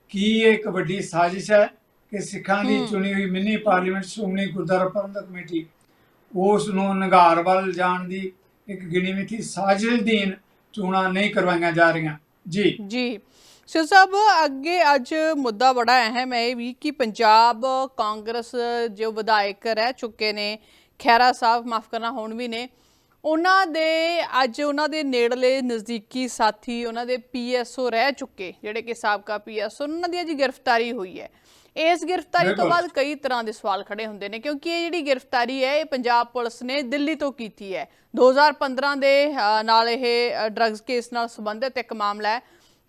ਕੀ ਇਹ ਇੱਕ ਵੱਡੀ ਸਾਜ਼ਿਸ਼ ਹੈ ਕਿ ਸਿੱਖਾਂ ਦੀ। ਚੁਣੀ ਹੋਈ mini parliament Shiromani Gurdwara Prabandhak Committee ਉਸ ਨੂੰ ਨਗਾਰ ਵੱਲ ਜਾਣ ਦੀ ਇੱਕ ਗਿਣੀ ਮਿੱਥੀ ਸਾਜ਼ਿਸ਼ ਦੀਨ ਚੋਣਾਂ ਨਹੀਂ ਕਰਵਾਈਆਂ ਜਾ ਰਹੀਆਂ। ਜੀ। ਜੀ। ਸਿਰ ਸਾਹਿਬ, ਅੱਗੇ ਅੱਜ ਮੁੱਦਾ ਬੜਾ ਅਹਿਮ ਹੈ ਇਹ ਵੀ ਕਿ ਪੰਜਾਬ ਕਾਂਗਰਸ ਜੋ ਵਿਧਾਇਕ ਰਹਿ ਚੁੱਕੇ ਨੇ ਖੈਰਾ ਸਾਹਿਬ, ਮਾਫ ਕਰਨਾ, ਹੋਣ ਵੀ ਨੇ, ਉਹਨਾਂ ਦੇ ਅੱਜ ਉਹਨਾਂ ਦੇ ਨੇੜਲੇ ਨਜ਼ਦੀਕੀ ਸਾਥੀ, ਉਹਨਾਂ ਦੇ ਪੀਐਸਓ ਰਹਿ ਚੁੱਕੇ, ਜਿਹੜੇ ਕਿ ਸਾਬਕਾ ਪੀਐਸਓ, ਉਹਨਾਂ ਦੀ ਅੱਜ ਗ੍ਰਿਫਤਾਰੀ ਹੋਈ ਹੈ। ਇਸ ਗ੍ਰਿਫਤਾਰੀ ਤੋਂ। ਬਾਅਦ ਕਈ ਤਰ੍ਹਾਂ ਦੇ ਸਵਾਲ ਖੜੇ ਹੁੰਦੇ ਨੇ ਕਿਉਂਕਿ ਇਹ ਜਿਹੜੀ ਗ੍ਰਿਫਤਾਰੀ ਹੈ ਇਹ ਪੰਜਾਬ ਪੁਲਿਸ ਨੇ ਦਿੱਲੀ ਤੋਂ ਕੀਤੀ ਹੈ 2015 ਦੇ ਨਾਲ ਇਹ ਡਰੱਗਸ ਕੇਸ ਨਾਲ ਸੰਬੰਧਿਤ ਇੱਕ ਮਾਮਲਾ ਹੈ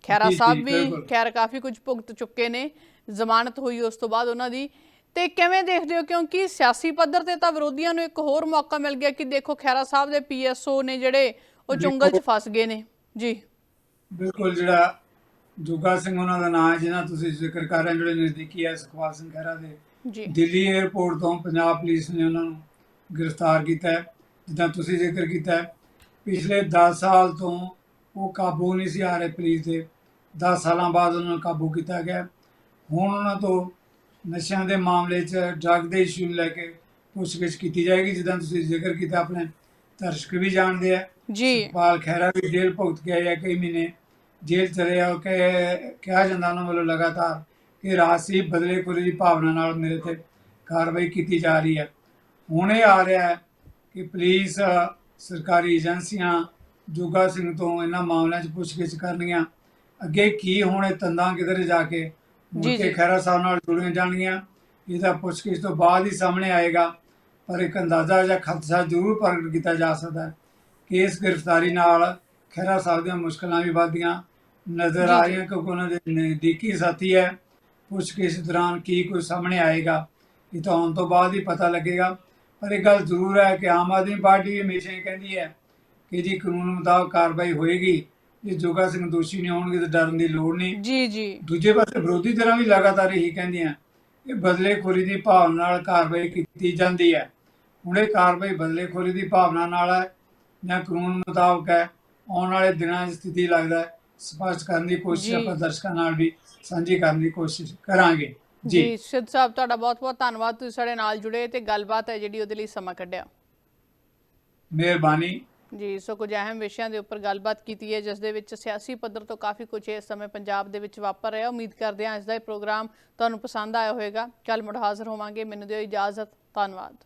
ਖੈਰਾ ਸਾਹਿਬ ਵੀ। ਖੈਰ ਕਾਫੀ ਕੁਝ ਭੁਗਤ ਚੁੱਕੇ ਨੇ ਜ਼ਮਾਨਤ ਹੋਈ ਉਸ ਤੋਂ ਬਾਅਦ ਉਹਨਾਂ ਦੀ ਤੇ ਕਿਵੇਂ ਦੇਖਦੇ ਹੋ ਕਿਉਂਕਿ ਸਿਆਸੀ ਪੱਧਰ ਤੇ ਤਾਂ ਵਿਰੋਧੀਆਂ ਨੂੰ ਇੱਕ ਹੋਰ ਮੌਕਾ ਮਿਲ ਗਿਆ ਕਿ ਦੇਖੋ ਖੈਰਾ ਸਾਹਿਬ ਦੇ ਪੀਐਸਓ ਨੇ ਜਿਹੜੇ ਉਹ ਚੁੰਗਲ 'ਚ। ਫਸ ਗਏ ਨੇ ਜੀ ਬਿਲਕੁਲ ਜਿਹੜਾ ਜੋਗਾ ਸਿੰਘ ਉਹਨਾਂ ਦਾ ਨਾਮ ਹੈ ਜਿਹਨਾਂ ਤੁਸੀਂ ਜ਼ਿਕਰ ਕਰ ਰਹੇ ਹੋ, ਜਿਹੜੇ ਨਜ਼ਦੀਕੀ ਹੈ ਸੁਖਪਾਲ ਸਿੰਘ ਖਹਿਰਾ ਦੇ। ਜੀ। ਦਿੱਲੀ 에ਅਰਪੋਰਟ ਤੋਂ ਪੰਜਾਬ ਪੁਲਿਸ ਨੇ ਉਹਨਾਂ ਨੂੰ ਗ੍ਰਿਫਤਾਰ ਕੀਤਾ ਹੈ ਜਿੱਦਾਂ ਤੁਸੀਂ ਜ਼ਿਕਰ ਕੀਤਾ ਹੈ। ਪਿਛਲੇ 10 ਸਾਲ ਤੋਂ ਉਹ ਕਾਬੂ ਨਹੀਂ ਸੀ ਆ ਰਹੇ ਪੁਲਿਸ ਦੇ। 10 ਸਾਲਾਂ ਬਾਅਦ ਉਹਨਾਂ ਨੂੰ ਕਾਬੂ ਕੀਤਾ ਗਿਆ। ਹੁਣ ਉਹਨਾਂ ਤੋਂ ਨਸ਼ਿਆਂ ਦੇ ਮਾਮਲੇ 'ਚ ਡਰੱਗ ਦੇ ਇਸ਼ੂ ਨੂੰ ਲੈ ਕੇ ਪੁੱਛਗਿੱਛ ਕੀਤੀ ਜਾਏਗੀ ਜਿੱਦਾਂ ਤੁਸੀਂ ਜ਼ਿਕਰ ਕੀਤਾ ਆਪਣੇ ਦਰਸ਼ਕ ਵੀ ਜਾਣਦੇ ਆ। ਜੀ। ਪਾਲ ਖਹਿਰਾ ਵੀ ਜੇਲ੍ਹ ਭੁਗਤ ਕੇ ਆਇਆ ਕਈ ਮਹੀਨੇ। ਜੇਲ੍ਹ ਚ ਰਿਹਾ ਉਹ ਕਿ ਕਿਹਾ ਜਾਂਦਾ ਉਹਨਾਂ ਵੱਲੋਂ ਲਗਾਤਾਰ ਕਿ ਰਾਸੀ ਬਦਲੇਖੋਰੀ ਦੀ ਭਾਵਨਾ ਨਾਲ ਮੇਰੇ ਤੇ ਕਾਰਵਾਈ ਕੀਤੀ ਜਾ ਰਹੀ ਹੈ। ਹੁਣ ਇਹ ਆ ਰਿਹਾ ਹੈ ਕਿ ਪੁਲਿਸ ਸਰਕਾਰੀ ਏਜੰਸੀਆਂ ਜੋਗਾ ਸਿੰਘ ਤੋਂ ਇਹਨਾਂ ਮਾਮਲਿਆਂ 'ਚ ਪੁੱਛਗਿੱਛ ਕਰਨੀਆਂ। ਅੱਗੇ ਕੀ ਹੋਣੇ ਤੰਦਾਂ ਕਿਧਰ ਜਾ ਕੇ ਮੁੜ ਜੀ, ਕੇ ਜੀ। ਖਹਿਰਾ ਸਾਹਿਬ ਨਾਲ ਜੁੜੀਆਂ ਜਾਣਗੀਆਂ ਇਹਦਾ ਪੁੱਛਗਿੱਛ ਤੋਂ ਬਾਅਦ ਹੀ ਸਾਹਮਣੇ ਆਏਗਾ ਪਰ ਇੱਕ ਅੰਦਾਜ਼ਾ ਜਾਂ ਖਦਸ਼ਾ ਜ਼ਰੂਰ ਪ੍ਰਗਟ ਕੀਤਾ ਜਾ ਸਕਦਾ ਹੈ। ਕਿ ਇਸ ਗ੍ਰਿਫਤਾਰੀ ਨਾਲ ਖਹਿਰਾ ਸਾਹਿਬ ਦੀਆਂ ਮੁਸ਼ਕਲਾਂ ਵੀ ਵਧਦੀਆਂ। ਨਜ਼ਰ ਆ। ਰਹੀਆਂ ਕਿਉਂਕਿ ਉਹਨਾਂ ਦੇ ਨਜ਼ਦੀਕੀ ਸਾਥੀ ਹੈ। ਪੁੱਛਗਿੱਛ ਦੌਰਾਨ ਕੀ ਕੁਝ ਸਾਹਮਣੇ ਆਏਗਾ ਇਹ ਤਾਂ ਆਉਣ ਤੋਂ ਬਾਅਦ ਹੀ ਪਤਾ ਲੱਗੇਗਾ। ਪਰ ਇਹ ਗੱਲ ਜ਼ਰੂਰ ਹੈ ਕਿ ਆਮ ਆਦਮੀ ਪਾਰਟੀ ਹਮੇਸ਼ਾ ਹੀ ਕਹਿੰਦੀ ਹੈ ਕਿ ਜੀ ਕਾਨੂੰਨ ਮੁਤਾਬਕ ਕਾਰਵਾਈ ਹੋਏਗੀ। ਜੇ ਜੋਗਾ ਸਿੰਘ ਦੋਸ਼ੀ ਨਹੀਂ ਹੋਣਗੇ ਤਾਂ ਡਰਨ ਦੀ ਲੋੜ ਨਹੀਂ। ਜੀ ਜੀ। ਦੂਜੇ ਪਾਸੇ ਵਿਰੋਧੀ ਧਿਰਾਂ ਵੀ ਲਗਾਤਾਰ ਇਹੀ ਕਹਿੰਦੀਆਂ ਕਿ ਬਦਲੇਖੋਰੀ ਦੀ ਭਾਵਨਾ ਨਾਲ ਕਾਰਵਾਈ ਕੀਤੀ ਜਾਂਦੀ ਹੈ। ਹੁਣ ਇਹ ਕਾਰਵਾਈ ਬਦਲੇਖੋਰੀ ਦੀ ਭਾਵਨਾ ਨਾਲ ਹੈ ਜਾਂ ਕਾਨੂੰਨ ਮੁਤਾਬਕ ਹੈ? ਆਉਣ ਵਾਲੇ ਦਿਨਾਂ 'ਚ ਸਥਿਤੀ ਲੱਗਦਾ ਹੈ। ਸਪਸ਼ਟ ਕਰਨ ਦੀ ਕੋਸ਼ਿਸ਼ ਜੀ। ਆਪਾਂ ਦਰਸ਼ਕਾਂ ਨਾਲ ਵੀ ਸਾਂਝੀ ਕਰਨ ਦੀ ਕੋਸ਼ਿਸ਼ ਕਰਾਂਗੇ। ਜੀ। ਜੀ ਸਿੱਧ ਸਾਹਿਬ ਤੁਹਾਡਾ ਬਹੁਤ ਬਹੁਤ ਧੰਨਵਾਦ। ਤੁਸੀਂ ਸਾਡੇ ਨਾਲ ਜੁੜੇ ਤੇ ਗੱਲਬਾਤ ਹੈ ਜਿਹੜੀ ਉਹਦੇ ਲਈ ਸਮਾਂ ਕੱਢਿਆ। ਮਿਹਰਬਾਨੀ। ਜੀ ਸੋ ਕੁਝ ਅਹਿਮ ਵਿਸ਼ਿਆਂ ਦੇ ਉੱਪਰ ਗੱਲਬਾਤ ਕੀਤੀ ਹੈ ਜਿਸ ਦੇ ਵਿੱਚ ਸਿਆਸੀ ਪੱਧਰ ਤੋਂ ਕਾਫੀ ਕੁਝ ਇਸ ਸਮੇਂ ਪੰਜਾਬ ਦੇ ਵਿੱਚ ਵਾਪਰ ਰਿਹਾ। ਉਮੀਦ ਕਰਦੇ ਹਾਂ ਅੱਜ ਦਾ ਇਹ ਪ੍ਰੋਗਰਾਮ ਤੁਹਾਨੂੰ ਪਸੰਦ ਆਇਆ ਹੋਵੇਗਾ। ਕੱਲ ਮੁੜ ਹਾਜ਼ਰ ਹੋਵਾਂਗੇ। ਮੈਨੂੰ ਦਿਓ ਇਜਾਜ਼ਤ। ਧੰਨਵਾਦ।